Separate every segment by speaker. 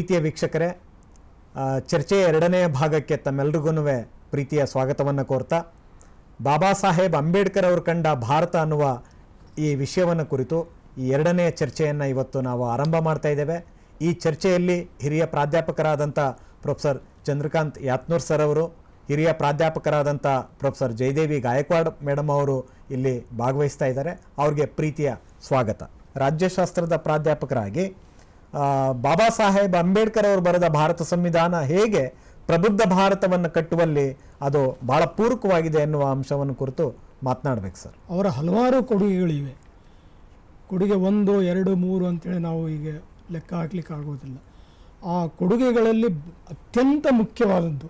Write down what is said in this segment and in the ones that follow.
Speaker 1: ಪ್ರೀತಿಯ ವೀಕ್ಷಕರೇ ಚರ್ಚೆ ಚರ್ಚೆಯ ಎರಡನೆಯ ಭಾಗಕ್ಕೆ ತಮ್ಮೆಲ್ರಿಗೂ ಪ್ರೀತಿಯ ಸ್ವಾಗತವನ್ನು ಕೋರ್ತಾ, ಬಾಬಾ ಸಾಹೇಬ್ ಅಂಬೇಡ್ಕರ್ ಅವರು ಕಂಡ ಭಾರತ ಅನ್ನುವ ಈ ವಿಷಯವನ್ನು ಕುರಿತು ಈ ಎರಡನೆಯ ಚರ್ಚೆಯನ್ನು ಇವತ್ತು ನಾವು ಆರಂಭ ಮಾಡ್ತಾ ಇದ್ದೇವೆ. ಈ ಚರ್ಚೆಯಲ್ಲಿ ಹಿರಿಯ ಪ್ರಾಧ್ಯಾಪಕರಾದಂಥ ಪ್ರೊಫೆಸರ್ ಚಂದ್ರಕಾಂತ್ ಯಾತ್ನೂರ್ ಸರ್ ಅವರು, ಹಿರಿಯ ಪ್ರಾಧ್ಯಾಪಕರಾದಂಥ ಪ್ರೊಫೆಸರ್ ಜಯದೇವಿ ಗಾಯಕ್ವಾಡ್ ಮೇಡಮ್ ಅವರು ಇಲ್ಲಿ ಭಾಗವಹಿಸ್ತಾ ಇದ್ದಾರೆ. ಅವ್ರಿಗೆ ಪ್ರೀತಿಯ ಸ್ವಾಗತ. ರಾಜ್ಯಶಾಸ್ತ್ರದ ಪ್ರಾಧ್ಯಾಪಕರಾಗಿ ಬಾಬಾ ಸಾಹೇಬ್ ಅಂಬೇಡ್ಕರ್ ಅವರು ಬರೆದ ಭಾರತ ಸಂವಿಧಾನ ಹೇಗೆ ಪ್ರಬುದ್ಧ ಭಾರತವನ್ನು ಕಟ್ಟುವಲ್ಲಿ ಅದು ಬಹಳ ಪೂರಕವಾಗಿದೆ ಎನ್ನುವ ಅಂಶವನ್ನು ಕುರಿತು ಮಾತನಾಡ್ಬೇಕು ಸರ್.
Speaker 2: ಅವರ ಹಲವಾರು ಕೊಡುಗೆಗಳಿವೆ. ಕೊಡುಗೆ ಒಂದು, ಎರಡು, ಮೂರು ಅಂತೇಳಿ ನಾವು ಈಗ ಲೆಕ್ಕ ಹಾಕ್ಲಿಕ್ಕೆ ಆಗೋದಿಲ್ಲ. ಆ ಕೊಡುಗೆಗಳಲ್ಲಿ ಅತ್ಯಂತ ಮುಖ್ಯವಾದದ್ದು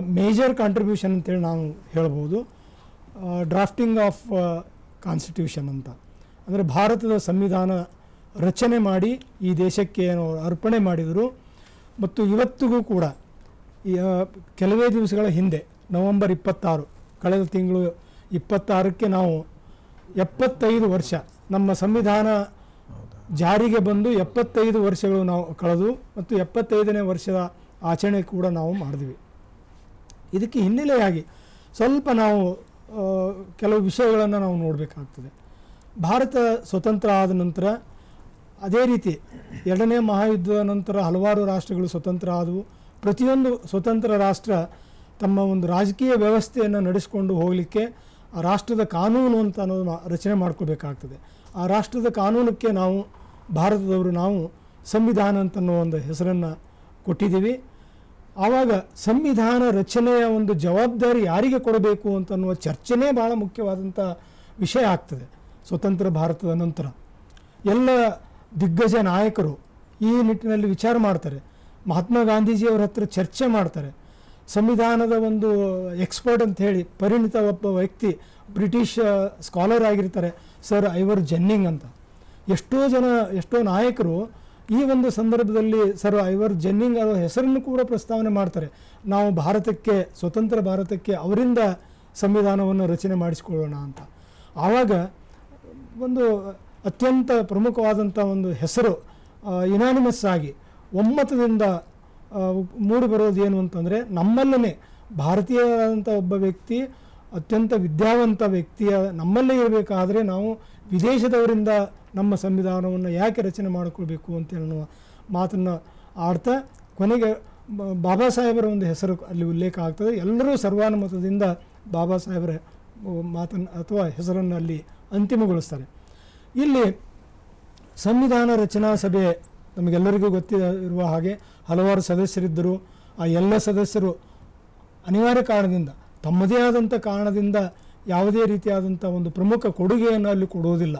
Speaker 2: ಮೇಜರ್ ಕಾಂಟ್ರಿಬ್ಯೂಷನ್ ಅಂತೇಳಿ ನಾವು ಹೇಳ್ಬೋದು. ಡ್ರಾಫ್ಟಿಂಗ್ ಆಫ್ ಕಾನ್ಸ್ಟಿಟ್ಯೂಷನ್ ಅಂತ. ಅಂದರೆ ಭಾರತದ ಸಂವಿಧಾನ ರಚನೆ ಮಾಡಿ ಈ ದೇಶಕ್ಕೆ ಏನು ಅರ್ಪಣೆ ಮಾಡಿದರು. ಮತ್ತು ಇವತ್ತಿಗೂ ಕೂಡ ಕೆಲವೇ ದಿವಸಗಳ ಹಿಂದೆ ನವೆಂಬರ್ ಇಪ್ಪತ್ತಾರು, ಕಳೆದ ತಿಂಗಳು ಇಪ್ಪತ್ತಾರಕ್ಕೆ ನಾವು ಎಪ್ಪತ್ತೈದು ವರ್ಷ ನಮ್ಮ ಸಂವಿಧಾನ ಜಾರಿಗೆ ಬಂದು ಎಪ್ಪತ್ತೈದು ವರ್ಷಗಳು ನಾವು ಕಳೆದು ಮತ್ತು ಎಪ್ಪತ್ತೈದನೇ ವರ್ಷದ ಆಚರಣೆ ಕೂಡ ನಾವು ಮಾಡಿದ್ವಿ. ಇದಕ್ಕೆ ಹಿನ್ನೆಲೆಯಾಗಿ ಸ್ವಲ್ಪ ನಾವು ಕೆಲವು ವಿಷಯಗಳನ್ನು ನಾವು ನೋಡಬೇಕಾಗ್ತದೆ. ಭಾರತ ಸ್ವತಂತ್ರ ಆದ ನಂತರ ಅದೇ ರೀತಿ ಎರಡನೇ ಮಹಾಯುದ್ಧದ ನಂತರ ಹಲವಾರು ರಾಷ್ಟ್ರಗಳು ಸ್ವತಂತ್ರ ಆದವು. ಪ್ರತಿಯೊಂದು ಸ್ವತಂತ್ರ ರಾಷ್ಟ್ರ ತಮ್ಮ ಒಂದು ರಾಜಕೀಯ ವ್ಯವಸ್ಥೆಯನ್ನು ನಡೆಸಿಕೊಂಡು ಹೋಗಲಿಕ್ಕೆ ಆ ರಾಷ್ಟ್ರದ ಕಾನೂನು ಅಂತ ಅನ್ನೋದು ರಚನೆ ಮಾಡ್ಕೋಬೇಕಾಗ್ತದೆ. ಆ ರಾಷ್ಟ್ರದ ಕಾನೂನಕ್ಕೆ ನಾವು, ಭಾರತದವರು ನಾವು ಸಂವಿಧಾನ ಅಂತನ್ನೋ ಒಂದು ಹೆಸರನ್ನು ಕೊಟ್ಟಿದ್ದೀವಿ. ಆವಾಗ ಸಂವಿಧಾನ ರಚನೆಯ ಒಂದು ಜವಾಬ್ದಾರಿ ಯಾರಿಗೆ ಕೊಡಬೇಕು ಅಂತನ್ನುವ ಚರ್ಚೆನೇ ಭಾಳ ಮುಖ್ಯವಾದಂಥ ವಿಷಯ ಆಗ್ತದೆ, ಸ್ವತಂತ್ರ ಭಾರತದ ನಂತರ. ಎಲ್ಲ ದಿಗ್ಗಜ ನಾಯಕರು ಈ ನಿಟ್ಟಿನಲ್ಲಿ ವಿಚಾರ ಮಾಡ್ತಾರೆ. ಮಹಾತ್ಮ ಗಾಂಧೀಜಿಯವರ ಹತ್ರ ಚರ್ಚೆ ಮಾಡ್ತಾರೆ. ಸಂವಿಧಾನದ ಒಂದು ಎಕ್ಸ್ಪರ್ಟ್ ಅಂತ ಹೇಳಿ ಪರಿಣಿತ ಒಬ್ಬ ವ್ಯಕ್ತಿ, ಬ್ರಿಟಿಷ್ ಸ್ಕಾಲರ್ ಆಗಿರ್ತಾರೆ, ಸರ್ ಐವರ್ ಜೆನ್ನಿಂಗ್ ಅಂತ. ಎಷ್ಟೋ ಜನ, ಎಷ್ಟೋ ನಾಯಕರು ಈ ಒಂದು ಸಂದರ್ಭದಲ್ಲಿ ಸರ್ ಐವರ್ ಜೆನ್ನಿಂಗ್ ಅವರ ಹೆಸರನ್ನು ಕೂಡ ಪ್ರಸ್ತಾವನೆ ಮಾಡ್ತಾರೆ. ನಾವು ಭಾರತಕ್ಕೆ, ಸ್ವತಂತ್ರ ಭಾರತಕ್ಕೆ ಅವರಿಂದ ಸಂವಿಧಾನವನ್ನು ರಚನೆ ಮಾಡಿಸಿಕೊಳ್ಳೋಣ ಅಂತ. ಆವಾಗ ಒಂದು ಅತ್ಯಂತ ಪ್ರಮುಖವಾದಂಥ ಒಂದು ಹೆಸರು ಇನಾನಿಮಸ್ ಆಗಿ ಒಮ್ಮತದಿಂದ ಮೂಡಿಬರೋದು ಮೂಡಿ ಬರೋದು ಏನು ಅಂತಂದರೆ ನಮ್ಮಲ್ಲೇ ಭಾರತೀಯರಾದಂಥ ಒಬ್ಬ ವ್ಯಕ್ತಿ, ಅತ್ಯಂತ ವಿದ್ಯಾವಂತ ವ್ಯಕ್ತಿಯ ನಮ್ಮಲ್ಲೇ ಇರಬೇಕಾದ್ರೆ ನಾವು ವಿದೇಶದವರಿಂದ ನಮ್ಮ ಸಂವಿಧಾನವನ್ನು ಯಾಕೆ ರಚನೆ ಮಾಡಿಕೊಳ್ಬೇಕು ಅಂತ ಅನ್ನುವ ಮಾತನ್ನು ಆಡ್ತಾ ಕೊನೆಗೆ ಬಾಬಾ ಸಾಹೇಬರ ಒಂದು ಹೆಸರು ಅಲ್ಲಿ ಉಲ್ಲೇಖ ಆಗ್ತದೆ. ಎಲ್ಲರೂ ಸರ್ವಾನುಮತದಿಂದ ಬಾಬಾ ಸಾಹೇಬರ ಮಾತನ್ನು ಅಥವಾ ಹೆಸರನ್ನು ಅಲ್ಲಿ ಅಂತಿಮಗೊಳಿಸ್ತಾರೆ. ಇಲ್ಲಿ ಸಂವಿಧಾನ ರಚನಾ ಸಭೆ ನಮಗೆಲ್ಲರಿಗೂ ಗೊತ್ತಿರುವ ಹಾಗೆ ಹಲವಾರು ಸದಸ್ಯರಿದ್ದರು. ಆ ಎಲ್ಲ ಸದಸ್ಯರು ಅನಿವಾರ್ಯ ಕಾರಣದಿಂದ, ತಮ್ಮದೇ ಆದಂಥ ಕಾರಣದಿಂದ ಯಾವುದೇ ರೀತಿಯಾದಂಥ ಒಂದು ಪ್ರಮುಖ ಕೊಡುಗೆಯನ್ನು ಅಲ್ಲಿ ಕೊಡುವುದಿಲ್ಲ.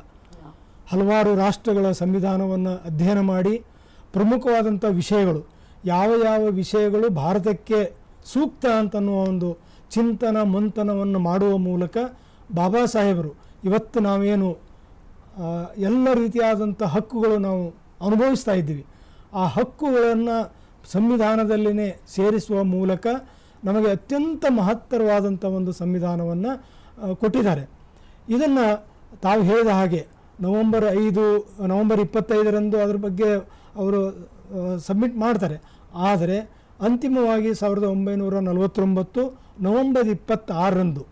Speaker 2: ಹಲವಾರು ರಾಷ್ಟ್ರಗಳ ಸಂವಿಧಾನವನ್ನು ಅಧ್ಯಯನ ಮಾಡಿ ಪ್ರಮುಖವಾದಂಥ ವಿಷಯಗಳು, ಯಾವ ಯಾವ ವಿಷಯಗಳು ಭಾರತಕ್ಕೆ ಸೂಕ್ತ ಅಂತನ್ನುವ ಒಂದು ಚಿಂತನ ಮಂಥನವನ್ನು ಮಾಡುವ ಮೂಲಕ ಬಾಬಾ ಸಾಹೇಬರು, ಇವತ್ತು ನಾವೇನು ಎಲ್ಲ ರೀತಿಯಾದಂಥ ಹಕ್ಕುಗಳು ನಾವು ಅನುಭವಿಸ್ತಾ ಇದ್ದೀವಿ. ಆ ಹಕ್ಕುಗಳನ್ನು ಸಂವಿಧಾನದಲ್ಲಿನೇ ಸೇರಿಸುವ ಮೂಲಕ ನಮಗೆ ಅತ್ಯಂತ ಮಹತ್ತರವಾದಂಥ ಒಂದು ಸಂವಿಧಾನವನ್ನು ಕೊಟ್ಟಿದ್ದಾರೆ. ಇದನ್ನು ತಾವು ಹೇಳಿದ ಹಾಗೆ ನವಂಬರ್ ಐದು, ನವಂಬರ್ ಇಪ್ಪತ್ತೈದರಂದು ಅದರ ಬಗ್ಗೆ ಅವರು ಸಬ್ಮಿಟ್ ಮಾಡ್ತಾರೆ. ಆದರೆ ಅಂತಿಮವಾಗಿ ಸಾವಿರದ ಒಂಬೈನೂರ ನಲವತ್ತೊಂಬತ್ತು ನವಂಬರ್ ಇಪ್ಪತ್ತಾರರಂದು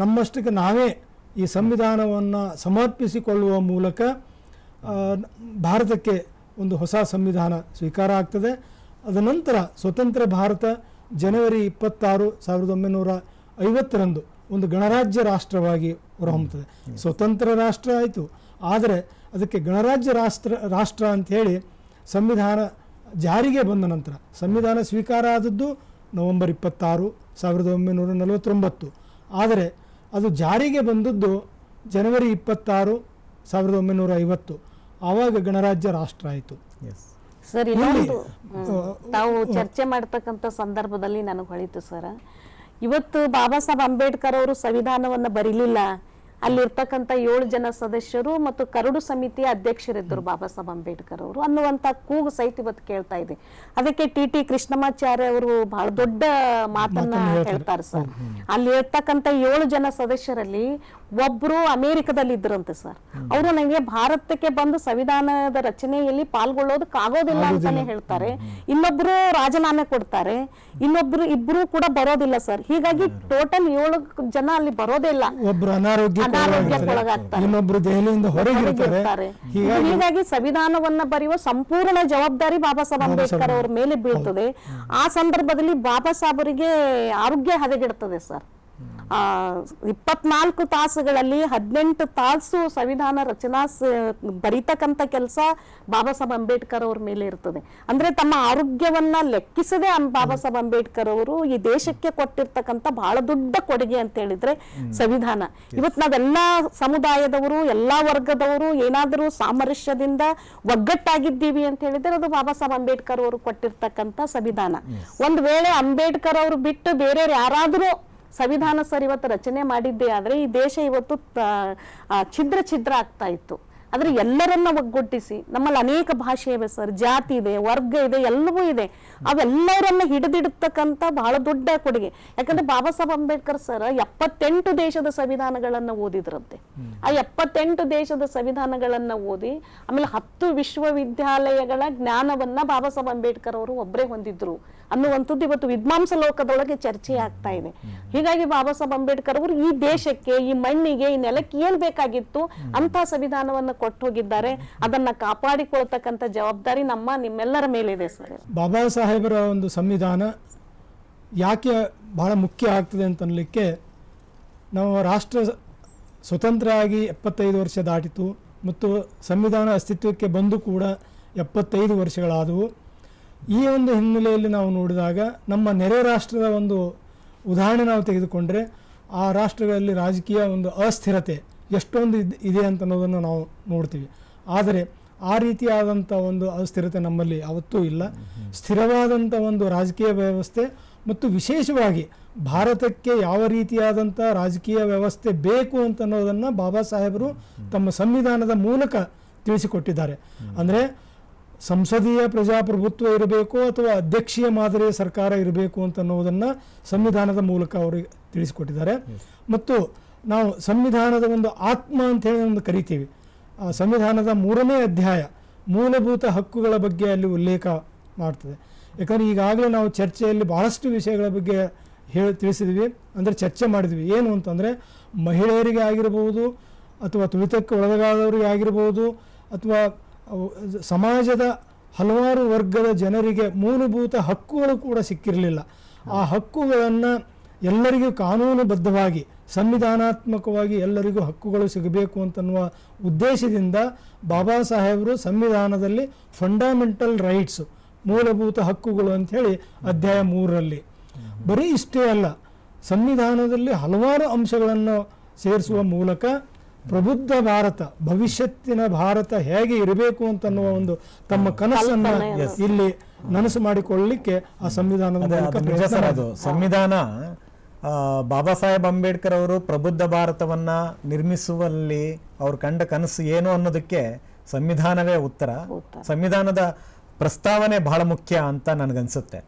Speaker 2: ನಮ್ಮಷ್ಟಕ್ಕೆ ನಾವೇ ಈ ಸಂವಿಧಾನವನ್ನು ಸಮರ್ಪಿಸಿಕೊಳ್ಳುವ ಮೂಲಕ ಭಾರತಕ್ಕೆ ಒಂದು ಹೊಸ ಸಂವಿಧಾನ ಸ್ವೀಕಾರ ಆಗ್ತದೆ. ಅದ ನಂತರ ಸ್ವತಂತ್ರ ಭಾರತ ಜನವರಿ ಇಪ್ಪತ್ತಾರು ಸಾವಿರದ ಒಂಬೈನೂರ ಐವತ್ತರಂದು ಒಂದು ಗಣರಾಜ್ಯ ರಾಷ್ಟ್ರವಾಗಿ ಹೊರಹೊಮ್ಮುತ್ತದೆ. ಸ್ವತಂತ್ರ ರಾಷ್ಟ್ರ ಆಯಿತು. ಆದರೆ ಅದಕ್ಕೆ ಗಣರಾಜ್ಯ ರಾಷ್ಟ್ರ ರಾಷ್ಟ್ರ ಅಂಥೇಳಿ ಸಂವಿಧಾನ ಜಾರಿಗೆ ಬಂದ ನಂತರ ಸಂವಿಧಾನ ಸ್ವೀಕಾರ ಆದದ್ದು ನವೆಂಬರ್ ಇಪ್ಪತ್ತಾರು ಸಾವಿರದ ಒಂಬೈನೂರ ನಲವತ್ತೊಂಬತ್ತು. ಆದರೆ ಅದು ಜಾರಿಗೆ ಬಂದದ್ದು ಜನವರಿ ಇಪ್ಪತ್ತಾರು ಸಾವಿರದ ಒಂಬೈನೂರ ಐವತ್ತು. ಆವಾಗ ಗಣರಾಜ್ಯ ರಾಷ್ಟ್ರ ಆಯಿತು.
Speaker 1: ಎಸ್
Speaker 3: ಸರ್ ಇನ್ನೊಂದು ಹ್ಮ್. ತಾವು ಚರ್ಚೆ ಮಾಡ್ತಕ್ಕಂಥ ಸಂದರ್ಭದಲ್ಲಿ ನನಗೆ ಹೊಳಿತು ಸರ್. ಇವತ್ತು ಬಾಬಾ ಸಾಹೇಬ್ ಅಂಬೇಡ್ಕರ್ ಅವರು ಸಂವಿಧಾನವನ್ನು ಬರೀಲಿಲ್ಲ. ಅಲ್ಲಿರ್ತಕ್ಕಂಥ ಏಳು ಜನ ಸದಸ್ಯರು ಮತ್ತು ಕರಡು ಸಮಿತಿಯ ಅಧ್ಯಕ್ಷರಿದ್ದರು ಬಾಬಾ ಸಾಹೇಬ್ ಅಂಬೇಡ್ಕರ್ ಅವರು. ಅನ್ನುವಂತ ಕೂಗು ಸಹಿತ ಇವತ್ತು ಕೇಳ್ತಾ ಇದೆ. ಅದಕ್ಕೆ ಟಿ ಟಿ ಕೃಷ್ಣಮಾಚಾರ್ಯ ಅವರು ಬಹಳ ದೊಡ್ಡ ಮಾತನ್ನ ಹೇಳ್ತಾರೆ. ಸರ್. ಅಲ್ಲಿ ಇರ್ತಕ್ಕಂಥ ಏಳು ಜನ ಸದಸ್ಯರಲ್ಲಿ ಒಬ್ರು ಅಮೆರಿಕದಲ್ಲಿ ಇದ್ರಂತೆ ಸರ್. ಅವರು ನನಗೆ ಭಾರತಕ್ಕೆ ಬಂದು ಸಂವಿಧಾನದ ರಚನೆಯಲ್ಲಿ ಪಾಲ್ಗೊಳ್ಳೋದಕ್ಕೆ ಆಗೋದಿಲ್ಲ ಅಂತಾನೆ ಹೇಳ್ತಾರೆ. ಇನ್ನೊಬ್ರು ರಾಜೀನಾಮೆ ಕೊಡ್ತಾರೆ. ಇನ್ನೊಬ್ರು ಇಬ್ರು ಕೂಡ ಬರೋದಿಲ್ಲ ಸರ್. ಹೀಗಾಗಿ ಟೋಟಲ್ ಏಳು ಜನ ಅಲ್ಲಿ ಬರೋದೇ ಇಲ್ಲ.
Speaker 2: ಇನ್ನೊಬ್ರು ದೆಹಲಿಯಿಂದ ಹೊರಗಿರ್ತಾರೆ
Speaker 3: ಹೊರಗಿರ್ತಾರೆ. ಹೀಗಾಗಿ ಸಂವಿಧಾನವನ್ನ ಬರೆಯುವ ಸಂಪೂರ್ಣ ಜವಾಬ್ದಾರಿ ಬಾಬಾ ಸಾಹೇಬ್ ಅಂಬೇಡ್ಕರ್ ಅವರ ಮೇಲೆ ಬೀಳ್ತದೆ. ಆ ಸಂದರ್ಭದಲ್ಲಿ ಬಾಬಾ ಸಾಹೇಬರಿಗೆ ಆರೋಗ್ಯ ಹದಗೆಡ್ತದೆ ಸರ್. ಇಪ್ಪತ್ನಾಲ್ಕು ತಾಸುಗಳಲ್ಲಿ ಹದಿನೆಂಟು ತಾಸು ಸಂವಿಧಾನ ರಚನಾ ಬರಿತಕ್ಕಂಥ ಕೆಲಸ ಬಾಬಾ ಸಾಹೇಬ್ ಅಂಬೇಡ್ಕರ್ ಅವ್ರ ಮೇಲೆ ಇರ್ತದೆ. ಅಂದ್ರೆ ತಮ್ಮ ಆರೋಗ್ಯವನ್ನ ಲೆಕ್ಕಿಸದೆ ಬಾಬಾ ಸಾಹೇಬ್ ಅಂಬೇಡ್ಕರ್ ಅವರು ಈ ದೇಶಕ್ಕೆ ಕೊಟ್ಟಿರ್ತಕ್ಕಂಥ ಬಹಳ ದೊಡ್ಡ ಕೊಡುಗೆ ಅಂತ ಹೇಳಿದ್ರೆ ಸಂವಿಧಾನ. ಇವತ್ತು ನಾವೆಲ್ಲ ಸಮುದಾಯದವರು ಎಲ್ಲಾ ವರ್ಗದವರು ಏನಾದರೂ ಸಾಮರಸ್ಯದಿಂದ ಒಗ್ಗಟ್ಟಾಗಿದ್ದೀವಿ ಅಂತ ಹೇಳಿದ್ರೆ ಅದು ಬಾಬಾ ಸಾಹೇಬ್ ಅಂಬೇಡ್ಕರ್ ಅವರು ಕೊಟ್ಟಿರ್ತಕ್ಕಂಥ ಸಂವಿಧಾನ. ಒಂದ್ ವೇಳೆ ಅಂಬೇಡ್ಕರ್ ಅವರು ಬಿಟ್ಟು ಬೇರೆಯವ್ರು ಯಾರಾದರೂ ಸಂವಿಧಾನ ಸರ್ ಇವತ್ತು ರಚನೆ ಮಾಡಿದ್ದೇ ಆದರೆ ಈ ದೇಶ ಇವತ್ತು ಛಿದ್ರ ಛಿದ್ರ ಆಗ್ತಾ ಇತ್ತು. ಆದ್ರೆ ಎಲ್ಲರನ್ನ ಒಗ್ಗೊಟ್ಟಿಸಿ, ನಮ್ಮಲ್ಲಿ ಅನೇಕ ಭಾಷೆ ಇವೆ ಸರ್. ಜಾತಿ ಇದೆ, ವರ್ಗ ಇದೆ, ಎಲ್ಲವೂ ಇದೆ. ಅವೆಲ್ಲರನ್ನ ಹಿಡಿದಿಡತಕ್ಕಂತ ಬಹಳ ದೊಡ್ಡ ಕೊಡುಗೆ. ಯಾಕಂದ್ರೆ ಬಾಬಾ ಸಾಹೇಬ್ ಅಂಬೇಡ್ಕರ್ ಸರ್ ಎಪ್ಪತ್ತೆಂಟು ದೇಶದ ಸಂವಿಧಾನಗಳನ್ನ ಓದಿದ್ರಂತೆ. ಆ ಎಪ್ಪತ್ತೆಂಟು ದೇಶದ ಸಂವಿಧಾನಗಳನ್ನ ಓದಿ, ಆಮೇಲೆ ಹತ್ತು ವಿಶ್ವವಿದ್ಯಾಲಯಗಳ ಜ್ಞಾನವನ್ನ ಬಾಬಾ ಸಾಹೇಬ್ ಅಂಬೇಡ್ಕರ್ ಅವರು ಒಬ್ಬರೇ ಹೊಂದಿದ್ರು ಅನ್ನುವಂಥದ್ದು ಇವತ್ತು ವಿದ್ವಾಂಸ ಲೋಕದೊಳಗೆ ಚರ್ಚೆ ಆಗ್ತಾ ಇದೆ. ಹೀಗಾಗಿ ಬಾಬಾ ಸಾಹೇಬ್ ಅಂಬೇಡ್ಕರ್ ಅವರು ಈ ದೇಶಕ್ಕೆ, ಈ ಮಣ್ಣಿಗೆ, ಈ ನೆಲಕ್ಕೆ ಏನ್ ಬೇಕಾಗಿತ್ತು ಅಂತ ಸಂವಿಧಾನವನ್ನ ಕೊಟ್ಟು ಹೋಗಿದ್ದಾರೆ ಅದನ್ನ ಕಾಪಾಡಿಕೊಳ್ತಕ್ಕಂಥ ಜವಾಬ್ದಾರಿ ನಮ್ಮ, ನಿಮ್ಮೆಲ್ಲರ ಮೇಲಿದೆ ಸರ್.
Speaker 2: ಬಾಬಾ ಸಾಹೇಬರ ಒಂದು ಸಂವಿಧಾನ ಯಾಕೆ ಬಹಳ ಮುಖ್ಯ ಆಗ್ತದೆ ಅಂತ ಅನ್ಲಿಕ್ಕೆ ನಾವು ರಾಷ್ಟ್ರ ಸ್ವತಂತ್ರ ಆಗಿ ಎಪ್ಪತ್ತೈದು ವರ್ಷ ದಾಟಿತು ಮತ್ತು ಸಂವಿಧಾನ ಅಸ್ತಿತ್ವಕ್ಕೆ ಬಂದು ಕೂಡ ಎಪ್ಪತ್ತೈದು ವರ್ಷಗಳಾದವು. ಈ ಒಂದು ಹಿನ್ನೆಲೆಯಲ್ಲಿ ನಾವು ನೋಡಿದಾಗ ನಮ್ಮ ನೆರೆ ರಾಷ್ಟ್ರದ ಒಂದು ಉದಾಹರಣೆ ನಾವು ತೆಗೆದುಕೊಂಡರೆ, ಆ ರಾಷ್ಟ್ರಗಳಲ್ಲಿ ರಾಜಕೀಯ ಒಂದು ಅಸ್ಥಿರತೆ ಎಷ್ಟೊಂದು ಇದ್- ಇದೆ ಅಂತ ಅನ್ನೋದನ್ನು ನಾವು ನೋಡ್ತೀವಿ. ಆದರೆ ಆ ರೀತಿಯಾದಂಥ ಒಂದು ಅಸ್ಥಿರತೆ ನಮ್ಮಲ್ಲಿ ಯಾವತ್ತೂ ಇಲ್ಲ. ಸ್ಥಿರವಾದಂಥ ಒಂದು ರಾಜಕೀಯ ವ್ಯವಸ್ಥೆ ಮತ್ತು ವಿಶೇಷವಾಗಿ ಭಾರತಕ್ಕೆ ಯಾವ ರೀತಿಯಾದಂಥ ರಾಜಕೀಯ ವ್ಯವಸ್ಥೆ ಬೇಕು ಅಂತ ಅನ್ನೋದನ್ನು ಬಾಬಾ ಸಾಹೇಬರು ತಮ್ಮ ಸಂವಿಧಾನದ ಮೂಲಕ ತಿಳಿಸಿಕೊಟ್ಟಿದ್ದಾರೆ. ಅಂದರೆ ಸಂಸದೀಯ ಪ್ರಜಾಪ್ರಭುತ್ವ ಇರಬೇಕು ಅಥವಾ ಅಧ್ಯಕ್ಷೀಯ ಮಾದರಿಯ ಸರ್ಕಾರ ಇರಬೇಕು ಅಂತ ಅನ್ನೋದನ್ನು ಸಂವಿಧಾನದ ಮೂಲಕ ಅವರಿಗೆ ತಿಳಿಸಿಕೊಟ್ಟಿದ್ದಾರೆ. ಮತ್ತು ನಾವು ಸಂವಿಧಾನದ ಒಂದು ಆತ್ಮ ಅಂತ ಹೇಳಿ ಒಂದು ಕರಿತೀವಿ. ಆ ಸಂವಿಧಾನದ ಮೂರನೇ ಅಧ್ಯಾಯ ಮೂಲಭೂತ ಹಕ್ಕುಗಳ ಬಗ್ಗೆ ಅಲ್ಲಿ ಉಲ್ಲೇಖ ಮಾಡ್ತದೆ. ಯಾಕಂದರೆ ಈಗಾಗಲೇ ನಾವು ಚರ್ಚೆಯಲ್ಲಿ ಭಾಳಷ್ಟು ವಿಷಯಗಳ ಬಗ್ಗೆ ಹೇಳಿ ತಿಳಿಸಿದ್ವಿ. ಅಂದರೆ ಚರ್ಚೆ ಮಾಡಿದ್ವಿ. ಏನು ಅಂತಂದರೆ ಮಹಿಳೆಯರಿಗೆ ಆಗಿರಬಹುದು ಅಥವಾ ತುಳಿತಕ್ಕೆ ಒಳಗಾದವರಿಗೆ ಆಗಿರಬಹುದು ಅಥವಾ ಸಮಾಜದ ಹಲವಾರು ವರ್ಗದ ಜನರಿಗೆ ಮೂಲಭೂತ ಹಕ್ಕುಗಳು ಕೂಡ ಸಿಕ್ಕಿರಲಿಲ್ಲ. ಆ ಹಕ್ಕುಗಳನ್ನು ಎಲ್ಲರಿಗೂ ಕಾನೂನುಬದ್ಧವಾಗಿ ಸಂವಿಧಾನಾತ್ಮಕವಾಗಿ ಎಲ್ಲರಿಗೂ ಹಕ್ಕುಗಳು ಸಿಗಬೇಕು ಅಂತನ್ನುವ ಉದ್ದೇಶದಿಂದ ಬಾಬಾ ಸಾಹೇಬರು ಸಂವಿಧಾನದಲ್ಲಿ ಫಂಡಮೆಂಟಲ್ ರೈಟ್ಸ್ ಮೂಲಭೂತ ಹಕ್ಕುಗಳು ಅಂಥೇಳಿ ಅಧ್ಯಾಯ ಮೂರರಲ್ಲಿ. ಬರೀ ಇಷ್ಟೇ ಅಲ್ಲ ಸಂವಿಧಾನದಲ್ಲಿ ಹಲವಾರು ಅಂಶಗಳನ್ನು ಸೇರಿಸುವ ಮೂಲಕ ಪ್ರಬುದ್ಧ ಭಾರತ ಭವಿಷ್ಯತ್ತಿನ ಭಾರತ ಹೇಗೆ ಇರಬೇಕು ಅಂತನ್ನುವ ಒಂದು ತಮ್ಮ ಕನಸನ್ನು ಇಲ್ಲಿ ನನಸು ಮಾಡಿಕೊಳ್ಳಲಿಕ್ಕೆ ಆ ಸಂವಿಧಾನದ ಮೂಲಕ
Speaker 1: ಸಂವಿಧಾನ ಬಾಬಾ ಸಾಹೇಬ್ ಅಂಬೇಡ್ಕರ್ ಅವರು ಪ್ರಬುದ್ಧ ಭಾರತವನ್ನ ನಿರ್ಮಿಸುವಲ್ಲಿ ಅವ್ರು ಕಂಡ ಕನಸು ಏನು ಅನ್ನೋದಕ್ಕೆ ಸಂವಿಧಾನವೇ ಉತ್ತರ. ಸಂವಿಧಾನದ ಪ್ರಸ್ತಾವನೆ ಬಹಳ ಮುಖ್ಯ ಅಂತ ನನಗನ್ಸುತ್ತೆ.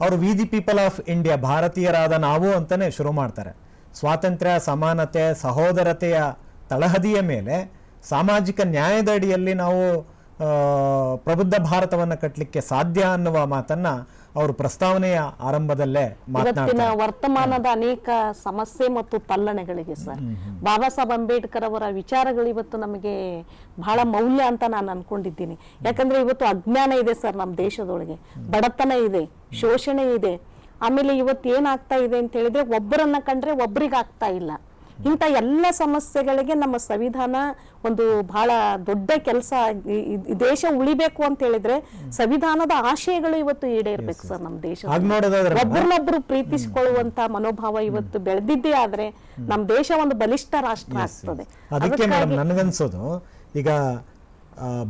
Speaker 1: ಅವರು we the people of India ಭಾರತೀಯರಾದ ನಾವು ಅಂತಲೇ ಶುರು ಮಾಡ್ತಾರೆ. ಸ್ವಾತಂತ್ರ್ಯ ಸಮಾನತೆ ಸಹೋದರತೆಯ ತಳಹದಿಯ ಮೇಲೆ ಸಾಮಾಜಿಕ ನ್ಯಾಯದ ಅಡಿಯಲ್ಲಿ ನಾವು ಪ್ರಬುದ್ಧ ಭಾರತವನ್ನು ಕಟ್ಟಲಿಕ್ಕೆ ಸಾಧ್ಯ ಅನ್ನುವ ಮಾತನ್ನ ಅವರು ಪ್ರಸ್ತಾವನೆಯ ಆರಂಭದಲ್ಲೇ
Speaker 3: ಇವತ್ತಿನ ವರ್ತಮಾನದ ಅನೇಕ ಸಮಸ್ಯೆ ಮತ್ತು ತಲ್ಲಣೆಗಳಿಗೆ ಸರ್. ಬಾಬಾ ಸಾಹೇಬ್ ಅಂಬೇಡ್ಕರ್ ಅವರ ವಿಚಾರಗಳು ಇವತ್ತು ನಮಗೆ ಬಹಳ ಮೌಲ್ಯ ಅಂತ ನಾನು ಅನ್ಕೊಂಡಿದ್ದೀನಿ. ಯಾಕಂದ್ರೆ ಇವತ್ತು ಅಜ್ಞಾನ ಇದೆ ಸರ್ ನಮ್ಮ ದೇಶದೊಳಗೆ. ಬಡತನ ಇದೆ ಶೋಷಣೆ ಇದೆ. ಆಮೇಲೆ ಇವತ್ತು ಏನಾಗ್ತಾ ಇದೆ ಅಂತ ಹೇಳಿದ್ರೆ ಒಬ್ಬರನ್ನ ಕಂಡ್ರೆ ಒಬ್ರಿಗೆ ಆಗ್ತಾ ಇಲ್ಲ. ಇಂಥ ಎಲ್ಲ ಸಮಸ್ಯೆಗಳಿಗೆ ನಮ್ಮ ಸಂವಿಧಾನ ಒಂದು ಬಹಳ ದೊಡ್ಡ ಕೆಲಸ. ದೇಶ ಉಳಿಬೇಕು ಅಂತ ಹೇಳಿದ್ರೆ ಸಂವಿಧಾನದ ಆಶಯಗಳು ಇವತ್ತು ಈಡೇರ್ಬೇಕು ಸರ್ ನಮ್ಮ ದೇಶ ಒಬ್ಬರನ್ನೊಬ್ರು ಪ್ರೀತಿಸಿಕೊಳ್ಳುವಂತ ಮನೋಭಾವ ಇವತ್ತು ಬೆಳೆದಿದ್ದೇ ಆದ್ರೆ ನಮ್ಮ ದೇಶ ಒಂದು ಬಲಿಷ್ಠ ರಾಷ್ಟ್ರ ಆಗ್ತದೆ.
Speaker 1: ಅದಕ್ಕೆ ನನಗನ್ಸೋದು ಈಗ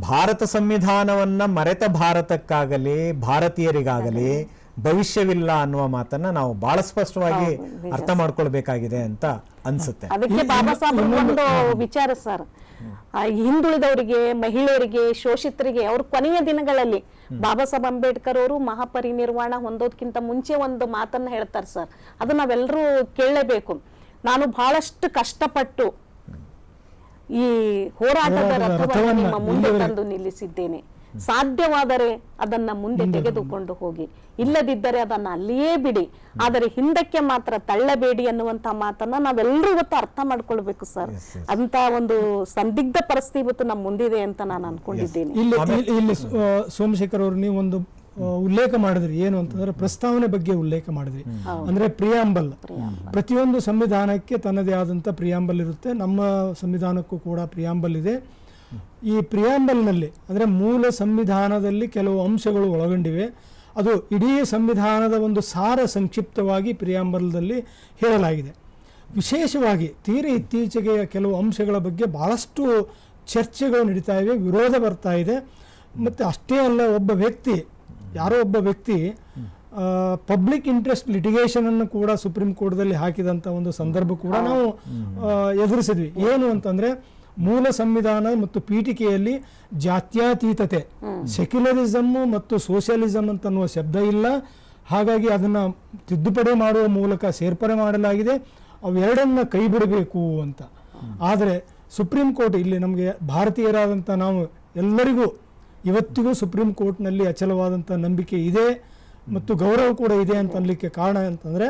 Speaker 1: ಭಾರತ ಸಂವಿಧಾನವನ್ನ ಮರೆತ ಭಾರತಕ್ಕಾಗಲಿ ಭಾರತೀಯರಿಗಾಗಲಿ ಭವಿಷ್ಯವಿಲ್ಲ ಅನ್ನುವ ಮಾತನ್ನ ನಾವು ಬಹಳ ಸ್ಪಷ್ಟವಾಗಿ ಅರ್ಥ ಮಾಡ್ಕೊಳ್ಬೇಕಾಗಿದೆ ಅಂತ ಅನ್ಸುತ್ತೆ.
Speaker 3: ಅದಕ್ಕೆ ಬಾಬಾ ಸಾಹೇಬ್ ಒಂದು ವಿಚಾರ ಸರ್. ಹಿಂದುಳಿದವರಿಗೆ ಮಹಿಳೆಯರಿಗೆ ಶೋಷಿತರಿಗೆ ಅವ್ರ ಕೊನೆಯ ದಿನಗಳಲ್ಲಿ ಬಾಬಾ ಸಾಹೇಬ್ ಅಂಬೇಡ್ಕರ್ ಅವರು ಮಹಾಪರಿನಿರ್ವಾಣ ಹೊಂದೋದ್ಕಿಂತ ಮುಂಚೆ ಒಂದು ಮಾತನ್ನ ಹೇಳ್ತಾರೆ ಸರ್. ಅದು ನಾವೆಲ್ಲರೂ ಕೇಳಲೇಬೇಕು. ನಾನು ಬಹಳಷ್ಟು ಕಷ್ಟಪಟ್ಟು ಈ ಹೋರಾಟದ ರಥವನ್ನು ನಿಮ್ಮ ಮುಂದೆ ತಂದು ನಿಲ್ಲಿಸಿದ್ದೇನೆ. ಸಾಧ್ಯವಾದರೆ ಅದನ್ನ ಮುಂದೆ ತೆಗೆದುಕೊಂಡು ಹೋಗಿ. ಇಲ್ಲದಿದ್ದರೆ ಅದನ್ನ ಅಲ್ಲಿಯೇ ಬಿಡಿ. ಆದರೆ ಹಿಂದಕ್ಕೆ ಮಾತ್ರ ತಳ್ಳಬೇಡಿ ಅನ್ನುವಂತ ಮಾತನ್ನ ನಾವೆಲ್ಲರೂ ಇವತ್ತು ಅರ್ಥ ಮಾಡ್ಕೊಳ್ಬೇಕು ಸರ್. ಅಂತ ಒಂದು ಸಂದಿಗ್ಧ ಪರಿಸ್ಥಿತಿ ಇವತ್ತು ನಮ್ಮ ಮುಂದಿದೆ ಅಂತ ನಾನು ಅನ್ಕೊಂಡಿದ್ದೇನೆ.
Speaker 2: ಇಲ್ಲಿ ಇಲ್ಲಿ- ಸೋಮಶೇಖರ್ ಅವರು ನೀವು ಒಂದು ಉಲ್ಲೇಖ ಮಾಡಿದ್ರಿ. ಏನು ಅಂತಂದ್ರೆ ಪ್ರಸ್ತಾವನೆ ಬಗ್ಗೆ ಉಲ್ಲೇಖ ಮಾಡಿದ್ರಿ. ಅಂದ್ರೆ ಪ್ರಿಯಾಂಬಲ್. ಪ್ರತಿಯೊಂದು ಸಂವಿಧಾನಕ್ಕೆ ತನ್ನದೇ ಆದಂತ ಪ್ರಿಯಾಂಬಲ್ ಇರುತ್ತೆ. ನಮ್ಮ ಸಂವಿಧಾನಕ್ಕೂ ಕೂಡ ಪ್ರಿಯಾಂಬಲ್ ಇದೆ. ಈ ಪ್ರಿಯಾಂಬಲ್ನಲ್ಲಿ ಅಂದರೆ ಮೂಲ ಸಂವಿಧಾನದಲ್ಲಿ ಕೆಲವು ಅಂಶಗಳು ಒಳಗೊಂಡಿವೆ, ಅದು ಇಡೀ ಸಂವಿಧಾನದ ಒಂದು ಸಾರ ಸಂಕ್ಷಿಪ್ತವಾಗಿ ಪ್ರಿಯಾಂಬಲ್ದಲ್ಲಿ ಹೇಳಲಾಗಿದೆ. ವಿಶೇಷವಾಗಿ ತೀರ ಇತ್ತೀಚೆಗೆ ಕೆಲವು ಅಂಶಗಳ ಬಗ್ಗೆ ಭಾಳಷ್ಟು ಚರ್ಚೆಗಳು ನಡೀತಾ ಇವೆ, ವಿರೋಧ ಬರ್ತಾ ಇದೆ. ಮತ್ತು ಅಷ್ಟೇ ಅಲ್ಲ, ಒಬ್ಬ ವ್ಯಕ್ತಿ, ಯಾರೋ ಒಬ್ಬ ವ್ಯಕ್ತಿ ಪಬ್ಲಿಕ್ ಇಂಟ್ರೆಸ್ಟ್ ಲಿಟಿಗೇಷನನ್ನು ಕೂಡ ಸುಪ್ರೀಂ ಕೋರ್ಟ್ದಲ್ಲಿ ಹಾಕಿದಂಥ ಒಂದು ಸಂದರ್ಭ ಕೂಡ ನಾವು ಎದುರಿಸಿದ್ವಿ. ಏನು ಅಂತಂದ್ರೆ ಮೂಲ ಸಂವಿಧಾನ ಮತ್ತು ಪೀಠಿಕೆಯಲ್ಲಿ ಜಾತ್ಯಾತೀತತೆ ಸೆಕ್ಯುಲರಿಸಮ್ ಮತ್ತು ಸೋಷಿಯಲಿಸಮ್ ಅಂತನ್ನುವ ಶಬ್ದ ಇಲ್ಲ. ಹಾಗಾಗಿ ಅದನ್ನು ತಿದ್ದುಪಡಿ ಮಾಡುವ ಮೂಲಕ ಸೇರ್ಪಡೆ ಮಾಡಲಾಗಿದೆ. ಅವೆರಡನ್ನ ಕೈ ಬಿಡಬೇಕು ಅಂತ. ಆದರೆ ಸುಪ್ರೀಂ ಕೋರ್ಟ್ ಇಲ್ಲಿ ನಮಗೆ ಭಾರತೀಯರಾದಂಥ ನಾವು ಎಲ್ಲರಿಗೂ, ಇವತ್ತಿಗೂ ಸುಪ್ರೀಂ ಕೋರ್ಟ್ನಲ್ಲಿ ಅಚಲವಾದಂಥ ನಂಬಿಕೆ ಇದೆ ಮತ್ತು ಗೌರವ ಕೂಡ ಇದೆ ಅಂತ ಅನ್ಲಿಕ್ಕೆ ಕಾರಣ ಅಂತಂದರೆ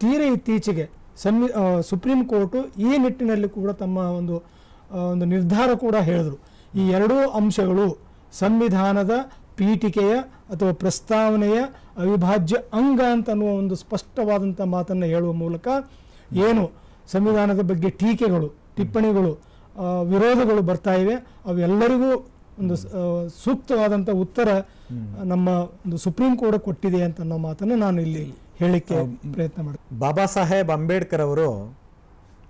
Speaker 2: ತೀರ ಇತ್ತೀಚೆಗೆ ಸಂವಿ ಸುಪ್ರೀಂ ಕೋರ್ಟು ಈ ನಿಟ್ಟಿನಲ್ಲಿ ಕೂಡ ತಮ್ಮ ಒಂದು ಒಂದು ನಿರ್ಧಾರ ಕೂಡ ಹೇಳಿದರು. ಈ ಎರಡೂ ಅಂಶಗಳು ಸಂವಿಧಾನದ ಪೀಠಿಕೆಯ ಅಥವಾ ಪ್ರಸ್ತಾವನೆಯ ಅವಿಭಾಜ್ಯ ಅಂಗ ಅಂತ ಅನ್ನುವ ಒಂದು ಸ್ಪಷ್ಟವಾದಂಥ ಮಾತನ್ನು ಹೇಳುವ ಮೂಲಕ ಏನು ಸಂವಿಧಾನದ ಬಗ್ಗೆ ಟೀಕೆಗಳು ಟಿಪ್ಪಣಿಗಳು ವಿರೋಧಗಳು ಬರ್ತಾ ಇವೆ. ಅವೆಲ್ಲರಿಗೂ ಒಂದು ಸೂಕ್ತವಾದಂಥ ಉತ್ತರ ನಮ್ಮ ಒಂದು ಸುಪ್ರೀಂ ಕೋರ್ಟ್ ಕೊಟ್ಟಿದೆ ಅಂತ ಅನ್ನೋ ಮಾತನ್ನು ನಾನು ಇಲ್ಲಿ ಹೇಳಿಕೆ ಪ್ರಯತ್ನ ಮಾಡ್ತೀನಿ.
Speaker 1: ಬಾಬಾ ಸಾಹೇಬ್ ಅಂಬೇಡ್ಕರ್ ಅವರು